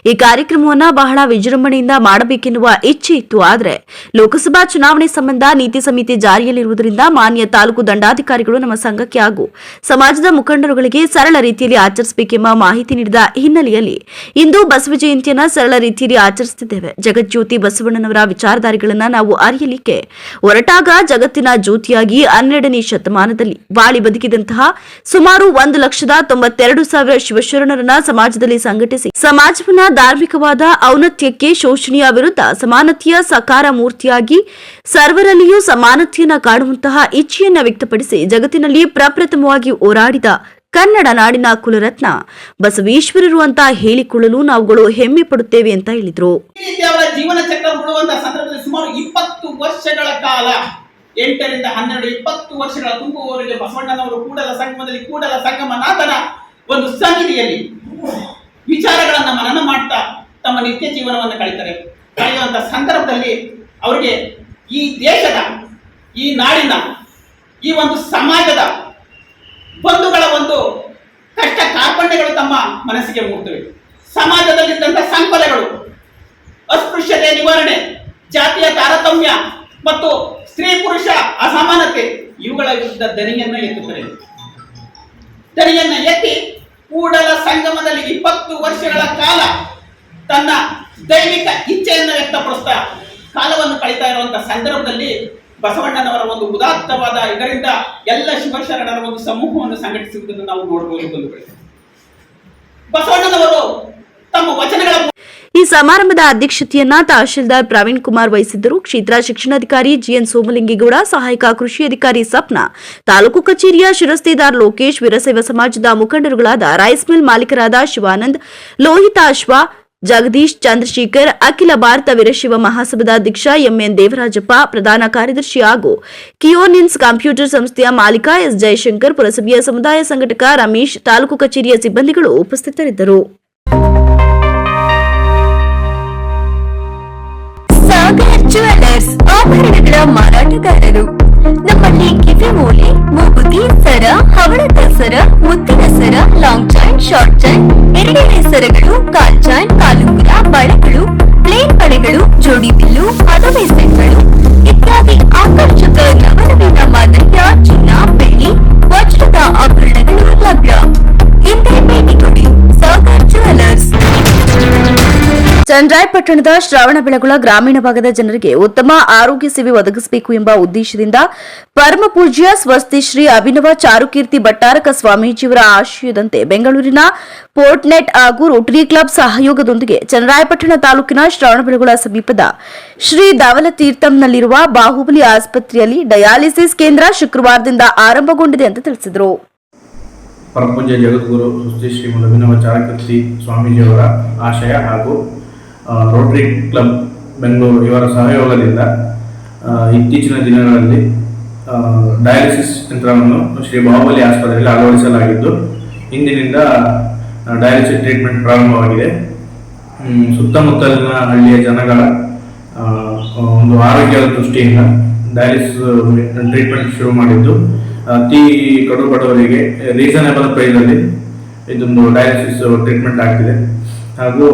ಈ ಕಾರ್ಯಕ್ರಮವನ್ನು ಬಹಳ ವಿಜೃಂಭಣೆಯಿಂದ ಮಾಡಬೇಕೆನ್ನುವ ಇಚ್ಛೆ ಇತ್ತು. ಆದರೆ ಲೋಕಸಭಾ ಚುನಾವಣೆ ಸಂಬಂಧ ನೀತಿ ಸಮಿತಿ ಜಾರಿಯಲ್ಲಿರುವುದರಿಂದ ಮಾನ್ಯ ತಾಲೂಕು ದಂಡಾಧಿಕಾರಿಗಳು ನಮ್ಮ ಸಂಘಕ್ಕೆ ಹಾಗೂ ಸಮಾಜದ ಮುಖಂಡರುಗಳಿಗೆ ಸರಳ ರೀತಿಯಲ್ಲಿ ಆಚರಿಸಬೇಕೆಂಬ ಮಾಹಿತಿ ನೀಡಿದ ಹಿನ್ನೆಲೆಯಲ್ಲಿ ಇಂದು ಬಸವ ಜಯಂತಿಯನ್ನ ಸರಳ ರೀತಿಯಲ್ಲಿ ಆಚರಿಸುತ್ತಿದ್ದೇವೆ. ಜಗಜ್ಯೋತಿ ಬಸವಣ್ಣನವರ ವಿಚಾರಧಾರೆಗಳನ್ನು ನಾವು ಅರಿಯಲಿಕ್ಕೆ ಹೊರಟಾಗ ಜಗತ್ತಿನ ಜ್ಯೋತಿಯಾಗಿ ಹನ್ನೆರಡನೇ ಶತಮಾನದಲ್ಲಿ ಬಾಳಿ ಬದುಕಿದಂತಹ ಸುಮಾರು ಒಂದು ಲಕ್ಷದ ತೊಂಬತ್ತೆರಡು ಸಾವಿರ ಶಿವಶರಣರನ್ನ ಸಮಾಜದಲ್ಲಿ ಸಂಘಟಿಸಿ ಸಮಾಜವನ್ನ ಧಾರ್ಮಿಕವಾದ ಔನ್ನತ್ಯಕ್ಕೆ ಶೋಷಣೆಯ ವಿರುದ್ಧ ಸಮಾನತೆಯ ಸಕಾರ ಮೂರ್ತಿಯಾಗಿ ಸರ್ವರಲ್ಲಿಯೂ ಸಮಾನತೆಯನ್ನ ಕಾಣುವಂತಹ ಇಚ್ಛೆಯನ್ನ ವ್ಯಕ್ತಪಡಿಸಿ ಜಗತ್ತಿನಲ್ಲಿ ಪ್ರಪ್ರಥಮವಾಗಿ ಹೋರಾಡಿದ ಕನ್ನಡ ನಾಡಿನ ಕುಲರತ್ನ. ಬಸವೇಶ್ವರರು ಅಂತ ಹೇಳಿಕೊಳ್ಳಲು ನಾವುಗಳು ಹೆಮ್ಮೆ ಪಡುತ್ತೇವೆ ಅಂತ ಹೇಳಿದ್ರು. ಜೀವನ ಚಕ್ರ ಸಂದರ್ಭದಲ್ಲಿ ಸುಮಾರು ಇಪ್ಪತ್ತು ವರ್ಷಗಳ ಕಾಲ, ಎಂಟರಿಂದ ಹನ್ನೆರಡು, ಇಪ್ಪತ್ತು ವರ್ಷಗಳ ತುಂಬುವವರೆಗೆ ಬಸವಣ್ಣನವರು ಕೂಡಲ ಸಂಗಮದಲ್ಲಿ ಕೂಡಲ ಸಂಗಮನಾಥನ ಒಂದು ಸನ್ನಿಧಿಯಲ್ಲಿ ವಿಚಾರಗಳನ್ನ ಮನನ ಮಾಡ್ತಾ ತಮ್ಮ ನಿತ್ಯ ಜೀವನವನ್ನು ಕಳೀತಾರೆ. ಕಳೆಯುವಂತಹ ಸಂದರ್ಭದಲ್ಲಿ ಅವರಿಗೆ ಈ ದೇಶದ, ಈ ನಾಡಿನ, ಈ ಒಂದು ಸಮಾಜದ ಬಂಧುಗಳ ಒಂದು ಕಷ್ಟ ಕಾರ್ಪಣ್ಯಗಳು ತಮ್ಮ ಮನಸ್ಸಿಗೆ ಮೂಡ್ತವೆ. ಸಮಾಜದಲ್ಲಿದ್ದಂಥ ಸಂಕೊಲೆಗಳು, ಅಸ್ಪೃಶ್ಯತೆ, ನಿವಾರಣೆ, ಜಾತಿಯ ತಾರತಮ್ಯ ಮತ್ತು ಸ್ತ್ರೀ ಪುರುಷ ಅಸಮಾನತೆ, ಇವುಗಳ ವಿರುದ್ಧ ದನಿಯನ್ನ ಎತ್ತುತ್ತಾರೆ ದನಿಯನ್ನ ಎತ್ತಿ ಕೂಡಲ ಸಂಗಮದಲ್ಲಿ ಇಪ್ಪತ್ತು ವರ್ಷಗಳ ಕಾಲ ತನ್ನ ದೈವಿಕ ಇಚ್ಛೆಯನ್ನು ವ್ಯಕ್ತಪಡಿಸ್ತಾ ಕಾಲವನ್ನು ಕಳೀತಾ ಇರುವಂತಹ ಸಂದರ್ಭದಲ್ಲಿ ಬಸವಣ್ಣನವರ ಒಂದು ಉದಾತ್ತವಾದ, ಇದರಿಂದ ಎಲ್ಲ ಶಿವಶರಣರ ಒಂದು ಸಮೂಹವನ್ನು ಸಂಘಟಿಸುವುದನ್ನು ನಾವು ನೋಡಬಹುದು ಬಸವಣ್ಣನವರು ತಮ್ಮ ವಚನಗಳ ಈ ಸಮಾರಂಭದ ಅಧ್ಯಕ್ಷತೆಯನ್ನ ತಹಶೀಲ್ದಾರ್ ಪ್ರವೀಣ್ ಕುಮಾರ್ ವಹಿಸಿದ್ದರು. ಕ್ಷೇತ್ರ ಶಿಕ್ಷಣಾಧಿಕಾರಿ ಜಿಎನ್ ಸೋಮಲಿಂಗೇಗೌಡ, ಸಹಾಯಕ ಕೃಷಿ ಅಧಿಕಾರಿ ಸಪ್ನ, ತಾಲೂಕು ಕಚೇರಿಯ ಶಿರಸ್ತೇದಾರ್ ಲೋಕೇಶ್, ವೀರಶೈವ ಸಮಾಜದ ಮುಖಂಡರುಗಳಾದ ರೈಸ್ ಮಿಲ್ ಮಾಲೀಕರಾದ ಶಿವಾನಂದ್ ಲೋಹಿತಾಶ್ವ ಜಗದೀಶ್, ಚಂದ್ರಶೇಖರ್, ಅಖಿಲ ಭಾರತ ವೀರಶೈವ ಮಹಾಸಭಾದ ಅಧ್ಯಕ್ಷ ಎಂಎನ್ ದೇವರಾಜಪ್ಪ, ಪ್ರಧಾನ ಕಾರ್ಯದರ್ಶಿ ಹಾಗೂ ಕಿಯೋನಿನ್ಸ್ ಕಂಪ್ಯೂಟರ್ ಸಂಸ್ಥೆಯ ಮಾಲೀಕ ಎಸ್ ಜಯಶಂಕರ್ ಪುರಸಭೆಯ ಸಮುದಾಯ ಸಂಘಟಕ ರಮೇಶ್, ತಾಲೂಕು ಕಚೇರಿಯ ಸಿಬ್ಬಂದಿಗಳು ಉಪಸ್ಥಿತರಿದ್ದರು. ಮಾರಾಟಗಾರರು. ನಮ್ಮಲ್ಲಿ ಚಂದ್ರಾಯಪಟ್ಟಣದ ಶ್ರಾವಣಬೆಳಗೊಳ ಗ್ರಾಮೀಣ ಭಾಗದ ಜನರಿಗೆ ಉತ್ತಮ ಆರೋಗ್ಯ ಸೇವೆ ಒದಗಿಸಬೇಕು ಎಂಬ ಉದ್ದೇಶದಿಂದ ಪರಮ ಪೂಜ್ಯ ಸ್ವಸ್ತಿ ಶ್ರೀ ಅಭಿನವ ಚಾರುಕೀರ್ತಿ ಭಟ್ಟಾರಕ ಸ್ವಾಮೀಜಿಯವರ ಆಶಯದಂತೆ ಬೆಂಗಳೂರಿನ ಪೋರ್ಟ್ನೆಟ್ ಹಾಗೂ ರೋಟರಿ ಕ್ಲಬ್ ಸಹಯೋಗದೊಂದಿಗೆ ಚನ್ನರಾಯಪಟ್ಟಣ ತಾಲೂಕಿನ ಶ್ರವಣಬೆಳಗೊಳ ಸಮೀಪದ ಶ್ರೀ ಧವಲತೀರ್ಥಂನಲ್ಲಿರುವ ಬಾಹುಬಲಿ ಆಸ್ಪತ್ರೆಯಲ್ಲಿ ಡಯಾಲಿಸಿಸ್ ಕೇಂದ್ರ ಶುಕ್ರವಾರದಿಂದ ಆರಂಭಗೊಂಡಿದೆ ಅಂತ ತಿಳಿಸಿದರು. ಪರಮಪೂಜ್ಯ ಜಗದ್ಗುರು ಸುಸ್ತಿ ಶ್ರೀ ಅಭಿನವ ಚಾರಕೀರ್ತಿ ಸ್ವಾಮೀಜಿಯವರ ಆಶಯ ಹಾಗೂ ರೋಟರಿ ಕ್ಲಬ್ ಬೆಂಗಳೂರು ಇವರ ಸಹಯೋಗದಿಂದ ಇತ್ತೀಚಿನ ದಿನಗಳಲ್ಲಿ ಡಯಾಲಿಸಿಸ್ ಯಂತ್ರವನ್ನು ಶ್ರೀ ಬಾಹುಬಲಿ ಆಸ್ಪತ್ರೆಯಲ್ಲಿ ಅಳವಡಿಸಲಾಗಿದ್ದು, ಇಂದಿನಿಂದ ಡಯಾಲಿಸಿಸ್ ಟ್ರೀಟ್ಮೆಂಟ್ ಪ್ರಾರಂಭವಾಗಿದೆ. ಸುತ್ತಮುತ್ತಲಿನ ಹಳ್ಳಿಯ ಜನಗಳ ಒಂದು ಆರೋಗ್ಯದ ದೃಷ್ಟಿಯಿಂದ ಡಯಾಲಿಸಿಸ್ ಟ್ರೀಟ್ಮೆಂಟ್ ಶುರು ಮಾಡಿದ್ದು, ಅತಿ ಕಡು ಬಡವರಿಗೆ ರೀಸನೇಬಲ್ ಪ್ರೈಸಲ್ಲಿ ಇದೊಂದು ಡಯಾಲಿಸಿಸ್ ಟ್ರೀಟ್ಮೆಂಟ್ ಆಗ್ತಿದೆ. ಹಾಗೂ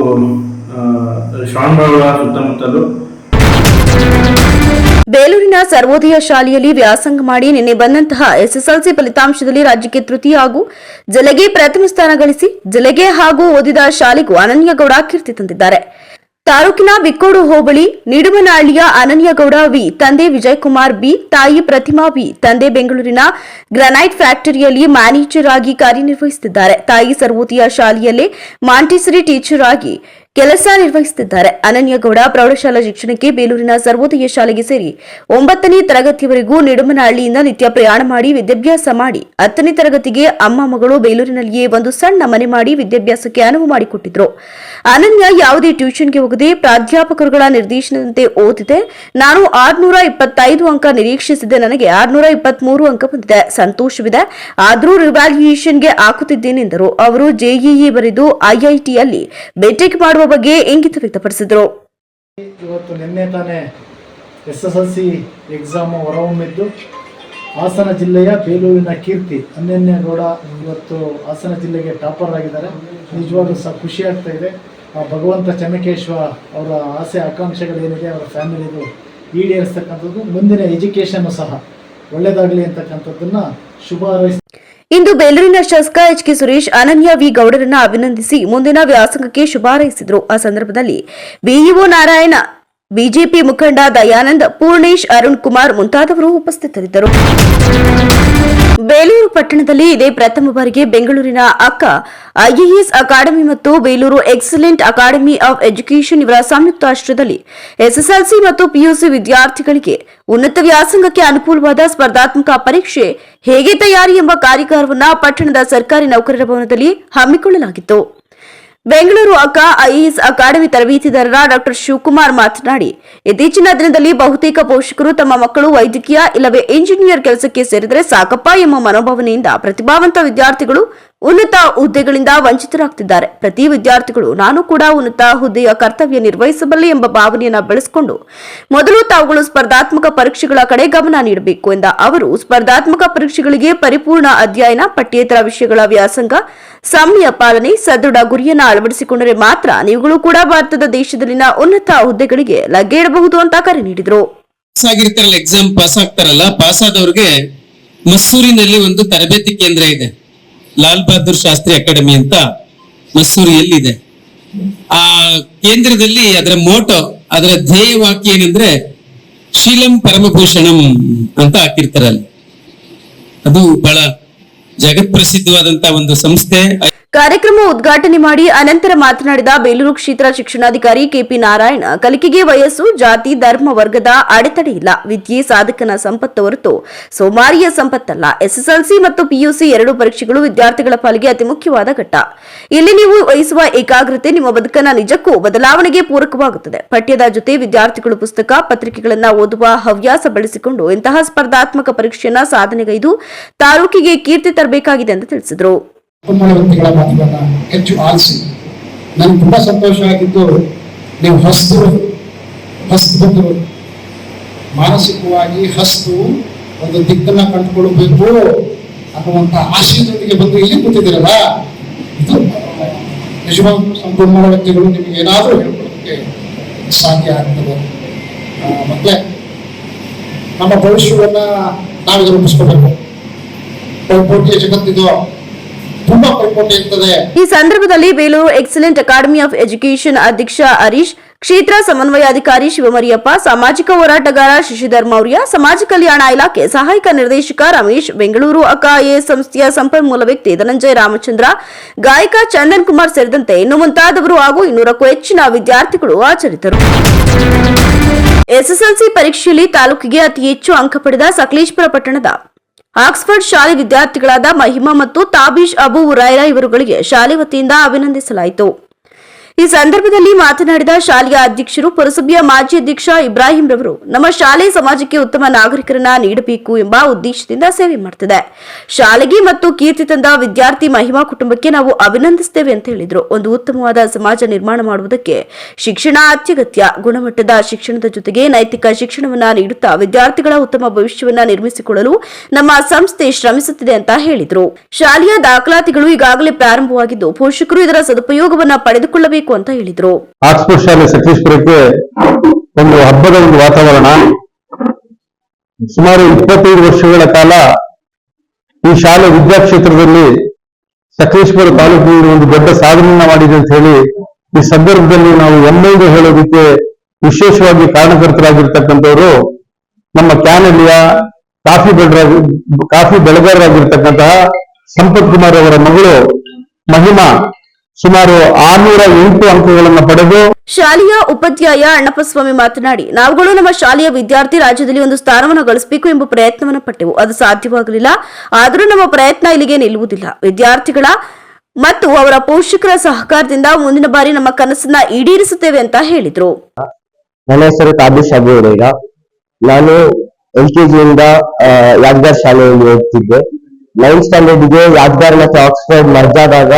ಬೇಲೂರಿನ ಸರ್ವೋದಯ ಶಾಲೆಯಲ್ಲಿ ವ್ಯಾಸಂಗ ಮಾಡಿ ನಿನ್ನೆ ಬಂದಂತಹ ಎಸ್ಎಸ್ಎಲ್ಸಿ ಫಲಿತಾಂಶದಲ್ಲಿ ರಾಜ್ಯಕ್ಕೆ ತೃತೀಯ ಹಾಗೂ ಜಲಗೆ ಪ್ರಥಮ ಸ್ಥಾನ ಗಳಿಸಿ ಜಲಗೆ ಹಾಗೂ ಓದಿದ ಶಾಲೆಗೂ ಅನನ್ಯಗೌಡ ಕೀರ್ತಿ ತಂದಿದ್ದಾರೆ. ತಾಲೂಕಿನ ಬಿಕ್ಕೋಡು ಹೋಬಳಿ ನಿಡುಮನಹಳ್ಳಿಯ ಅನನ್ಯಗೌಡ ವಿ ತಂದೆ ವಿಜಯಕುಮಾರ್ ಬಿ, ತಾಯಿ ಪ್ರತಿಮಾ ವಿ ತಂದೆ ಬೆಂಗಳೂರಿನ ಗ್ರಾನೈಟ್ ಫ್ಯಾಕ್ಟರಿಯಲ್ಲಿ ಮ್ಯಾನೇಜರ್ ಆಗಿ ಕಾರ್ಯನಿರ್ವಹಿಸುತ್ತಿದ್ದಾರೆ. ತಾಯಿ ಸರ್ವೋದಯ ಶಾಲೆಯಲ್ಲೇ ಮಾಂಟಿಸರಿ ಟೀಚರ್ ಆಗಿ ಕೆಲಸ ನಿರ್ವಹಿಸುತ್ತಿದ್ದಾರೆ. ಅನನ್ಯಗೌಡ ಪ್ರೌಢಶಾಲಾ ಶಿಕ್ಷಣಕ್ಕೆ ಬೇಲೂರಿನ ಸರ್ವೋದಯ ಶಾಲೆಗೆ ಸೇರಿ ಒಂಬತ್ತನೇ ತರಗತಿವರೆಗೂ ನಿಡುಮನಹಳ್ಳಿಯಿಂದ ನಿತ್ಯ ಪ್ರಯಾಣ ಮಾಡಿ ವಿದ್ಯಾಭ್ಯಾಸ ಮಾಡಿ, ಹತ್ತನೇ ತರಗತಿಗೆ ಅಮ್ಮ ಮಗಳು ಬೇಲೂರಿನಲ್ಲಿಯೇ ಒಂದು ಸಣ್ಣ ಮನೆ ಮಾಡಿ ವಿದ್ಯಾಭ್ಯಾಸಕ್ಕೆ ಅನುವು ಮಾಡಿಕೊಟ್ಟಿದ್ರು. ಅನನ್ಯ ಯಾವುದೇ ಟ್ಯೂಷನ್ಗೆ ಹೋಗದೆ ಪ್ರಾಧ್ಯಾಪಕರುಗಳ ನಿರ್ದೇಶನದಂತೆ ಓದಿದೆ ನಾನು ಆರ್ನೂರ ಇಪ್ಪತ್ತೈದು ಅಂಕ ನಿರೀಕ್ಷಿಸಿದೆ ನನಗೆ ಆರ್ನೂರ ಇಪ್ಪತ್ಮೂರು ಅಂಕ ಬಂದಿದೆ. ಸಂತೋಷವಿದೆ. ಆದರೂ ರಿವ್ಯಾಲ್ಯೂಯೇಷನ್ಗೆ ಹಾಕುತ್ತಿದ್ದೇನೆಂದರು ಅವರು ಜೆಇಇ ಬರೆದು ಐಐಟಿಯಲ್ಲಿ ಬೆಟೆಕ್ ಮಾಡುವ ಬಗ್ಗೆ ಇಂಗಿತ ವ್ಯಕ್ತಪಡಿಸಿದರು. ಇವತ್ತು ನಿನ್ನೆ ತಾನೇ S S L C exam ಹೊರಹೊಮ್ಮಿದ್ದು Hassan ಜಿಲ್ಲೆಯ ಬೇಲೂರಿನ ಕೀರ್ತಿ ಅನ್ಯನ್ಯ ಗೌಡ ಇವತ್ತು ಹಾಸನ ಜಿಲ್ಲೆಗೆ ಟಾಪರ್ ಆಗಿದ್ದಾರೆ. ನಿಜವಾಗ್ಲೂ ಸಹ ಖುಷಿ ಆಗ್ತಾ ಇದೆ. ಆ ಭಗವಂತ ಚಮಕೇಶ್ವ ಅವರ ಆಸೆ ಆಕಾಂಕ್ಷೆಗಳೇನಿದೆ ಅವರ ಫ್ಯಾಮಿಲಿದು ಈಡೇರಿಸ್ತಕ್ಕಂಥದ್ದು. ಮುಂದಿನ ಎಜುಕೇಷನ್ನು ಸಹ ಒಳ್ಳೆಯದಾಗಲಿ ಅಂತಕ್ಕಂಥದ್ದನ್ನು ಶುಭ ಹಾರೈಸ್ತಾ ಇಂದು ಬೇಲೂರಿನ ಶಾಸಕ H K Suresh, Ananya V. ಗೌಡರನ್ನು ಅಭಿನಂದಿಸಿ ಮುಂದಿನ ವ್ಯಾಸಂಗಕ್ಕೆ ಶುಭ ಹಾರೈಸಿದರು ಆ ಸಂದರ್ಭದಲ್ಲಿ ಬಿಇಒ ನಾರಾಯಣ, ಬಿಜೆಪಿ ಮುಖಂಡ ದಯಾನಂದ, ಪೂರ್ಣೇಶ್, ಅರುಣ್ ಕುಮಾರ್ ಮುಂತಾದವರು ಉಪಸ್ಥಿತರಿದ್ದರು. ಬೇಲೂರು ಪಟ್ಟಣದಲ್ಲಿ ಇದೇ ಪ್ರಥಮ ಬಾರಿಗೆ ಬೆಂಗಳೂರಿನ ಅಕ್ಕ ಐಎಎಸ್ ಅಕಾಡೆಮಿ ಮತ್ತು Belur excellent academy of education ಇವರ ಸಂಯುಕ್ತಾಶ್ರಯದಲ್ಲಿ ಎಸ್ಎಸ್ಎಲ್ಸಿ ಮತ್ತು ಪಿಯುಸಿ ವಿದ್ಯಾರ್ಥಿಗಳಿಗೆ ಉನ್ನತ ವ್ಯಾಸಂಗಕ್ಕೆ ಅನುಕೂಲವಾದ ಸ್ಪರ್ಧಾತ್ಮಕ ಪರೀಕ್ಷೆ ಹೇಗೆ ತಯಾರಿ ಎಂಬ ಕಾರ್ಯಕ್ರಮವನ್ನು ಪಟ್ಟಣದ ಸರ್ಕಾರಿ ನೌಕರರ ಭವನದಲ್ಲಿ ಹಮ್ಮಿಕೊಳ್ಳಲಾಗಿತ್ತು. ಬೆಂಗಳೂರು ಅಕ್ಕ ಐಎಎಸ್ ಅಕಾಡೆಮಿ ತರಬೇತಿದಾರರ ಡಾಕ್ಟರ್ ಶಿವಕುಮಾರ್ ಮಾತನಾಡಿ, ಇತ್ತೀಚಿನ ದಿನದಲ್ಲಿ ಬಹುತೇಕ ಪೋಷಕರು ತಮ್ಮ ಮಕ್ಕಳು ವೈದ್ಯಕೀಯ ಇಲ್ಲವೇ ಇಂಜಿನಿಯರ್ ಕೆಲಸಕ್ಕೆ ಸೇರಿದರೆ ಸಾಕಪ್ಪ ಎಂಬ ಮನೋಭಾವನೆಯಿಂದ ಪ್ರತಿಭಾವಂತ ವಿದ್ಯಾರ್ಥಿಗಳು ಉನ್ನತ ಹುದ್ದೆಗಳಿಂದ ವಂಚಿತರಾಗ್ತಿದ್ದಾರೆ. ಪ್ರತಿ ವಿದ್ಯಾರ್ಥಿಗಳು, ನಾನು ಕೂಡ ಉನ್ನತ ಹುದ್ದೆಯ ಕರ್ತವ್ಯ ನಿರ್ವಹಿಸಬಲ್ಲೆ ಎಂಬ ಭಾವನೆಯನ್ನು ಬೆಳೆಸಿಕೊಂಡು ಮೊದಲು ತಾವುಗಳು ಸ್ಪರ್ಧಾತ್ಮಕ ಪರೀಕ್ಷೆಗಳ ಕಡೆ ಗಮನ ನೀಡಬೇಕು ಎಂದ ಅವರು, ಸ್ಪರ್ಧಾತ್ಮಕ ಪರೀಕ್ಷೆಗಳಿಗೆ ಪರಿಪೂರ್ಣ ಅಧ್ಯಯನ, ಪಠ್ಯೇತರ ವಿಷಯಗಳ ವ್ಯಾಸಂಗ, ಸಮಯ ಪಾಲನೆ, ಸದೃಢ ಗುರಿಯನ್ನ ಅಳವಡಿಸಿಕೊಂಡರೆ ಮಾತ್ರ ನೀವುಗಳು ಕೂಡ ಭಾರತದ ದೇಶದಲ್ಲಿನ ಉನ್ನತ ಹುದ್ದೆಗಳಿಗೆ ಲಗ್ಗೆ ಇಡಬಹುದು ಅಂತ ಕರೆ ನೀಡಿದರು. ಎಕ್ಸಾಮ್ ಪಾಸ್ ಆಗ್ತಾರಲ್ಲ ಪಾಸ್ ಆದವರಿಗೆ ಮಸ್ಸೂರಿನಲ್ಲಿ ಒಂದು ತರಬೇತಿ ಕೇಂದ್ರ ಇದೆ. ಲಾಲ್ ಬಹದ್ದೂರ್ ಶಾಸ್ತ್ರಿ ಅಕಾಡೆಮಿ ಅಂತ ಮಸ್ಸೂರಿಯಲ್ಲಿ ಇದೆ ಆ ಕೇಂದ್ರದಲ್ಲಿ ಅದರ ಮೋಟೋ, ಅದರ ಧ್ಯೇಯ ವಾಕ್ಯ ಏನಂದ್ರೆ ಶೀಲಂ ಪರಮಭೂಷಣಂ ಅಂತ ಹಾಕಿರ್ತಾರೆ ಅಲ್ಲಿ ಅದು ಬಹಳ ಜಗತ್ಪ್ರಸಿದ್ಧವಾದಂತ ಒಂದು ಸಂಸ್ಥೆ. ಕಾರ್ಯಕ್ರಮ ಉದ್ಘಾಟನೆ ಮಾಡಿ ಅನಂತರ ಮಾತನಾಡಿದ ಬೇಲೂರು ಕ್ಷೇತ್ರ ಶಿಕ್ಷಣಾಧಿಕಾರಿ ಕೆಪಿ ನಾರಾಯಣ, ಕಲಿಕೆಗೆ ವಯಸ್ಸು, ಜಾತಿ, ಧರ್ಮ ವರ್ಗದ ಅಡೆತಡೆ ಇಲ್ಲ. ವಿದ್ಯೆ ಸಾಧಕನ ಸಂಪತ್ತು ಹೊರತು ಸೋಮಾರಿಯ ಸಂಪತ್ತಲ್ಲ. ಎಸ್ಎಸ್ಎಲ್ಸಿ ಮತ್ತು ಪಿಯುಸಿ ಎರಡು ಪರೀಕ್ಷೆಗಳು ವಿದ್ಯಾರ್ಥಿಗಳ ಪಾಲಿಗೆ ಅತಿ ಮುಖ್ಯವಾದ ಘಟ್ಟ. ಇಲ್ಲಿ ನೀವು ವಹಿಸುವ ಏಕಾಗ್ರತೆ ನಿಮ್ಮ ಬದುಕನ್ನ ನಿಜಕ್ಕೂ ಬದಲಾವಣೆಗೆ ಪೂರಕವಾಗುತ್ತದೆ. ಪಠ್ಯದ ಜೊತೆ ವಿದ್ಯಾರ್ಥಿಗಳು ಪುಸ್ತಕ, ಪತ್ರಿಕೆಗಳನ್ನ ಓದುವ ಹವ್ಯಾಸ ಬೆಳೆಸಿಕೊಂಡು ಇಂತಹ ಸ್ಪರ್ಧಾತ್ಮಕ ಪರೀಕ್ಷೆಯನ್ನ ಸಾಧನೆಗೈದು ತಾಲೂಕಿಗೆ ಕೀರ್ತಿ ತರಬೇಕಾಗಿದೆ ಎಂದು ತಿಳಿಸಿದರು. ಸಂಪನ್ಮೂಲ ವ್ಯಕ್ತಿಗಳ ಮಾತುಗಳನ್ನ ಹೆಚ್ಚು ಆಲಿಸಿ. ನನಗೆ ತುಂಬಾ ಸಂತೋಷ ಆಗಿದ್ದು, ನೀವು ಹಸ್ತು ಹಸ್ತರು ಮಾನಸಿಕವಾಗಿ ಹಸ್ತು ಒಂದು ದಿಕ್ಕನ್ನ ಕಂಡುಕೊಳ್ಳಬೇಕು ಅನ್ನುವಂತ ಆಶಯದೊಂದಿಗೆ ಬಂದು ಇಲ್ಲಿ ಕೂತಿದ್ದೀರಲ್ಲ? ಇದು ನಿಜವಾದ ಸಂಪನ್ಮೂಲ ವ್ಯಕ್ತಿಗಳು ನಿಮಗೆ ಏನಾದರೂ ಹೇಳ್ಕೊಡೋದಕ್ಕೆ ಸಾಧ್ಯ ಆಗ್ತದೆ. ಮತ್ತೆ ನಮ್ಮ ಭವಿಷ್ಯವನ್ನ ನಾವಿದ ರೂಪಿಸ್ಕೋಬೇಕು. ಪೈಪೋಟಿಯ ಜಗತ್ತಿದು ಈ ಸಂದರ್ಭದಲ್ಲಿ Belur excellent academy of education ಅಧ್ಯಕ್ಷ ಹರೀಶ್, ಕ್ಷೇತ್ರ ಸಮನ್ವಯಾಧಿಕಾರಿ ಶಿವಮರಿಯಪ್ಪ, ಸಾಮಾಜಿಕ ಹೋರಾಟಗಾರ ಶಶಿಧರ್ ಮೌರ್ಯ, ಸಮಾಜ ಕಲ್ಯಾಣ ಇಲಾಖೆ ಸಹಾಯಕ ನಿರ್ದೇಶಕ ರಮೇಶ್, ಬೆಂಗಳೂರು ಐಎಎಸ್ ಸಂಸ್ಥೆಯ ಸಂಪನ್ಮೂಲ ವ್ಯಕ್ತಿ ಧನಂಜಯ ರಾಮಚಂದ್ರ, ಗಾಯಕ ಚಂದನ್ ಕುಮಾರ್ ಸೇರಿದಂತೆ ಇನ್ನು ಮುಂತಾದವರು ಹಾಗೂ ಇನ್ನೂರಕ್ಕೂ ಹೆಚ್ಚಿನ ವಿದ್ಯಾರ್ಥಿಗಳು ಹಾಜರಿದ್ದರು. ಎಸ್ಎಸ್ಎಲ್ಸಿ ಪರೀಕ್ಷೆಯಲ್ಲಿ ತಾಲೂಕಿಗೆ ಅತಿ ಹೆಚ್ಚು ಅಂಕ ಪಡೆದ ಸಕಲೇಶ್ಪುರ ಪಟ್ಟಣದ ಆಕ್ಸ್ಫರ್ಡ್ ಶಾಲೆ ವಿದ್ಯಾರ್ಥಿಗಳಾದ ಮಹಿಮಾ ಮತ್ತು ತಾಬೀಶ್ ಅಬು ಉರಾಯ್ರಾ ಇವರುಗಳಿಗೆ ಶಾಲೆ ವತಿಯಿಂದ ಅಭಿನಂದಿಸಲಾಯಿತು. ಈ ಸಂದರ್ಭದಲ್ಲಿ ಮಾತನಾಡಿದ ಶಾಲೆಯ ಅಧ್ಯಕ್ಷರು, ಪುರಸಭೆಯ ಮಾಜಿ ಅಧ್ಯಕ್ಷ ಇಬ್ರಾಹಿಂ ರವರು, ನಮ್ಮ ಶಾಲೆ ಸಮಾಜಕ್ಕೆ ಉತ್ತಮ ನಾಗರಿಕರನ್ನ ನೀಡಬೇಕು ಎಂಬ ಉದ್ದೇಶದಿಂದ ಸೇವೆ ಮಾಡುತ್ತಿದೆ ಶಾಲೆಗೆ ಮತ್ತು ಕೀರ್ತಿ ತಂದ ವಿದ್ಯಾರ್ಥಿ ಮಹಿಮಾ ಕುಟುಂಬಕ್ಕೆ ನಾವು ಅಭಿನಂದಿಸುತ್ತೇವೆ ಅಂತ ಹೇಳಿದರು. ಒಂದು ಉತ್ತಮವಾದ ಸಮಾಜ ನಿರ್ಮಾಣ ಮಾಡುವುದಕ್ಕೆ ಶಿಕ್ಷಣ ಅತ್ಯಗತ್ಯ. ಗುಣಮಟ್ಟದ ಶಿಕ್ಷಣದ ಜೊತೆಗೆ ನೈತಿಕ ಶಿಕ್ಷಣವನ್ನ ನೀಡುತ್ತಾ ವಿದ್ಯಾರ್ಥಿಗಳ ಉತ್ತಮ ಭವಿಷ್ಯವನ್ನ ನಿರ್ಮಿಸಿಕೊಳ್ಳಲು ನಮ್ಮ ಸಂಸ್ಥೆ ಶ್ರಮಿಸುತ್ತಿದೆ ಅಂತ ಹೇಳಿದರು. ಶಾಲೆಯ ದಾಖಲಾತಿಗಳು ಈಗಾಗಲೇ ಪ್ರಾರಂಭವಾಗಿದ್ದು, ಪೋಷಕರು ಇದರ ಸದುಪಯೋಗವನ್ನು ಪಡೆದುಕೊಳ್ಳಬೇಕು ಅಂತ ಹೇಳಿದ್ರು. ಆಕ್ಸ್ಫರ್ಡ್ ಶಾಲೆ ಸತೀಶ್ಪುರಕ್ಕೆ ಒಂದು ಹಬ್ಬದ ಒಂದು ವಾತಾವರಣ. ಸುಮಾರು ಇಪ್ಪತ್ತೈದು ವರ್ಷಗಳ ಕಾಲ ಈ ಶಾಲೆ ವಿದ್ಯಾಕ್ಷೇತ್ರದಲ್ಲಿ ಸಕಲೇಶ್ವರ ತಾಲೂಕಿನಲ್ಲಿ ಒಂದು ದೊಡ್ಡ ಸಾಧನೆಯನ್ನ ಮಾಡಿದೆ ಅಂತ ಹೇಳಿ ಈ ಸಂದರ್ಭದಲ್ಲಿ ನಾವು ಹೆಮ್ಮೆಯಿಂದ ಹೇಳೋದಕ್ಕೆ ವಿಶೇಷವಾಗಿ ಕಾರಣಕರ್ತರಾಗಿರ್ತಕ್ಕಂಥವರು ನಮ್ಮ ಕ್ಯಾನಲಿಯ ಕಾಫಿ ಬೆಳೆರಾಗಿ ಕಾಫಿ ಬೆಳೆಗಾರರಾಗಿರ್ತಕ್ಕಂತಹ ಸಂಪತ್ ಕುಮಾರ್ ಅವರ ಮಗಳು ಮಹಿಮಾ ಸುಮಾರು ಆರ್ನೂರ ಎಂಟು ಅಂಕಗಳನ್ನು ಪಡೆದು ಶಾಲೆಯ ಉಪಾಧ್ಯಾಯ ಅಣ್ಣಪ್ಪಸ್ವಾಮಿ ಮಾತನಾಡಿ ನಾವುಗಳು ನಮ್ಮ ಶಾಲೆಯ ವಿದ್ಯಾರ್ಥಿ ರಾಜ್ಯದಲ್ಲಿ ಒಂದು ಸ್ಥಾನವನ್ನು ಗಳಿಸಬೇಕು ಎಂಬ ಪ್ರಯತ್ನವನ್ನು ಪಟ್ಟೆವು. ಅದು ಸಾಧ್ಯವಾಗಲಿಲ್ಲ. ಆದರೂ ನಮ್ಮ ಪ್ರಯತ್ನ ಇಲ್ಲಿಗೆ ನಿಲ್ಲುವುದಿಲ್ಲ. ವಿದ್ಯಾರ್ಥಿಗಳ ಮತ್ತು ಅವರ ಪೋಷಕರ ಸಹಕಾರದಿಂದ ಮುಂದಿನ ಬಾರಿ ನಮ್ಮ ಕನಸನ್ನ ಈಡೇರಿಸುತ್ತೇವೆ ಅಂತ ಹೇಳಿದ್ರು. ನನ್ನ ಹೆಸರು ಅಬೂರೇಗ ನಾನು ಎಲ್ ಕೆ ಜಿಯಿಂದ ಯಾದಗಾರ್ ಶಾಲೆಯಲ್ಲಿ ಓದ್ತಿದ್ದೆ. ನೈನ್ತ್ ಸ್ಟ್ಯಾಂಡರ್ಡ್ಗೆ ಯಾದಗಾರ್ ಮತ್ತೆ ಆಕ್ಸ್ಫರ್ಡ್ ಮರ್ಜ್ ಆದಾಗ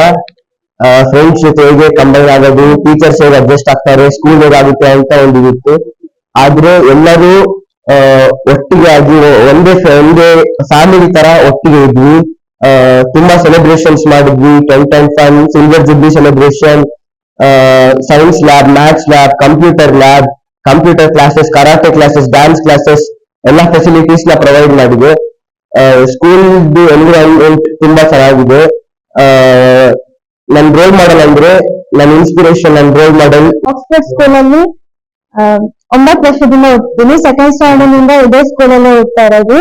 ಫ್ರೆಂಡ್ಸ್ ಜೊತೆ ಹೇಗೆ ಕಂಬೈನ್ ಆಗೋದು ಟೀಚರ್ಸ್ ಹೇಗೆ ಅಡ್ಜಸ್ಟ್ ಆಗ್ತಾರೆ ಸ್ಕೂಲ್ ಹೇಗಾಗುತ್ತೆ ಅಂತ ಒಂದು ಇತ್ತು. ಆದ್ರೆ ಎಲ್ಲರೂ ಒಟ್ಟಿಗೆ ಆಗಿ ಒಂದೇ ಒಂದೇ ಫ್ಯಾಮಿಲಿ ತರ ಒಟ್ಟಿಗೆ ಇದ್ವಿ. ತುಂಬಾ ಸೆಲೆಬ್ರೇಷನ್ಸ್ ಮಾಡಿದ್ವಿ. Tenth and fun silver jubilee celebration science lab maths lab computer lab computer classes karate classes dance classes ಎಲ್ಲಾ ಫೆಸಿಲಿಟೀಸ್ನ ಪ್ರೊವೈಡ್ ಮಾಡಿದೆ ಸ್ಕೂಲ್ ಎನ್ವಿರಾನ್ಮೆಂಟ್ ತುಂಬಾ ಚೆನ್ನಾಗಿದೆ. ನನ್ ರೋಲ್ ಮಾಡೆಲ್ ಅಂದ್ರೆ ನನ್ನ ಇನ್ಸ್ಪಿರೇಷನ್ ನನ್ ರೋಲ್ ಮಾಡೆಲ್ ಆಕ್ಸ್ಫರ್ಡ್ ಸ್ಕೂಲಲ್ಲಿ ಒಂಬತ್ತು ವರ್ಷದಿಂದ ಓದ್ತೀನಿ. ಸೆಕೆಂಡ್ ಸ್ಟ್ಯಾಂಡರ್ಡ್ ಇಂದ ಇದೇ ಸ್ಕೂಲಲ್ಲೇ ಓದ್ತಾ ಇರೋದು.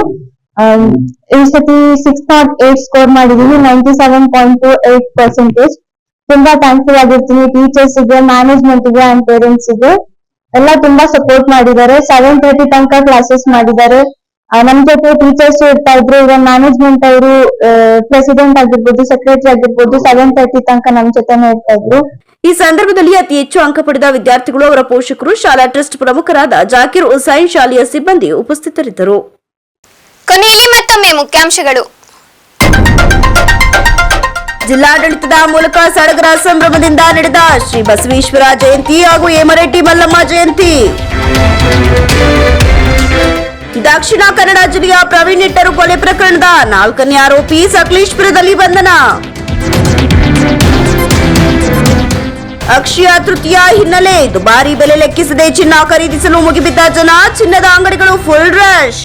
ಈ ಸತಿ ಸಿಕ್ಸ್ ನಾಟ್ ಏಟ್ ಸ್ಕೋರ್ ಮಾಡಿದೀನಿ. Ninety seven point two eight percentage ತುಂಬಾ ಥ್ಯಾಂಕ್ಫುಲ್ ಆಗಿರ್ತೀನಿ ಟೀಚರ್ಸ್ಗೆ ಮ್ಯಾನೇಜ್ಮೆಂಟ್ಗೆ ಅಂಡ್ ಪೇರೆಂಟ್ಸ್ಗೆ. ಎಲ್ಲ ತುಂಬಾ ಸಪೋರ್ಟ್ ಮಾಡಿದ್ದಾರೆ. ಸೆವೆನ್ ತರ್ಟಿ ತನಕ ಕ್ಲಾಸಸ್ ಮಾಡಿದ್ದಾರೆ. ನಮ್ ಜೊತೆ ಟೀಚರ್ಸ್ ಇರ್ತಾ ಇದ್ರು ಇವಾಗ ಮ್ಯಾನೇಜ್ಮೆಂಟ್ ಅವರು ಪ್ರೆಸಿಡೆಂಟ್ ಆಗಿರ್ಬೋದು ಸೆಕ್ರೆಟರಿ ಆಗಿರ್ಬೋದು ಸೆವೆನ್ ತರ್ಟಿ ತನಕ ನಮ್ ಜೊತೆನೇ ಇರ್ತಾ ಇದ್ರು ಈ ಸಂದರ್ಭದಲ್ಲಿ ಅತಿ ಹೆಚ್ಚು ಅಂಕ ಪಡೆದ ವಿದ್ಯಾರ್ಥಿಗಳು ಅವರ ಪೋಷಕರು ಶಾಲಾ ಟ್ರಸ್ಟ್ ಪ್ರಮುಖರಾದ ಜಾಕಿರ್ ಹುಸೈನ್ ಶಾಲೆಯ ಸಿಬ್ಬಂದಿ ಉಪಸ್ಥಿತರಿದ್ದರು ಕೊನೆಯಲ್ಲಿ ಮತ್ತೊಮ್ಮೆ ಮುಖ್ಯಾಂಶಗಳು ಜಿಲ್ಲಾಡಳಿತದ ಮೂಲಕ ಸಡಗರ ಸಂಭ್ರಮದಿಂದ ನಡೆದ ಶ್ರೀ ಬಸವೇಶ್ವರ ಜಯಂತಿ ಹಾಗೂ ಹೇಮರೆಡ್ಡಿ ಮಲ್ಲಮ್ಮ ಜಯಂತಿ ದಕ್ಷಿಣ ಕನ್ನಡ ಜಿಲ್ಲೆಯ ಪ್ರವೀಣ್ ನೆಟ್ಟರು ಕೊಲೆ ಪ್ರಕರಣದ ನಾಲ್ಕನೇ ಆರೋಪಿ ಸಕಲೇಶ್ಪುರದಲ್ಲಿ ಬಂಧನ. ಅಕ್ಷಯ ತೃತೀಯ ಹಿನ್ನೆಲೆ ದುಬಾರಿ ಬೆಲೆ ಲೆಕ್ಕಿಸದೆ ಚಿನ್ನ ಖರೀದಿಸಲು ಮುಗಿಬಿದ್ದ ಜನ ಚಿನ್ನದ ಅಂಗಡಿಗಳು ಫುಲ್ ರಶ್.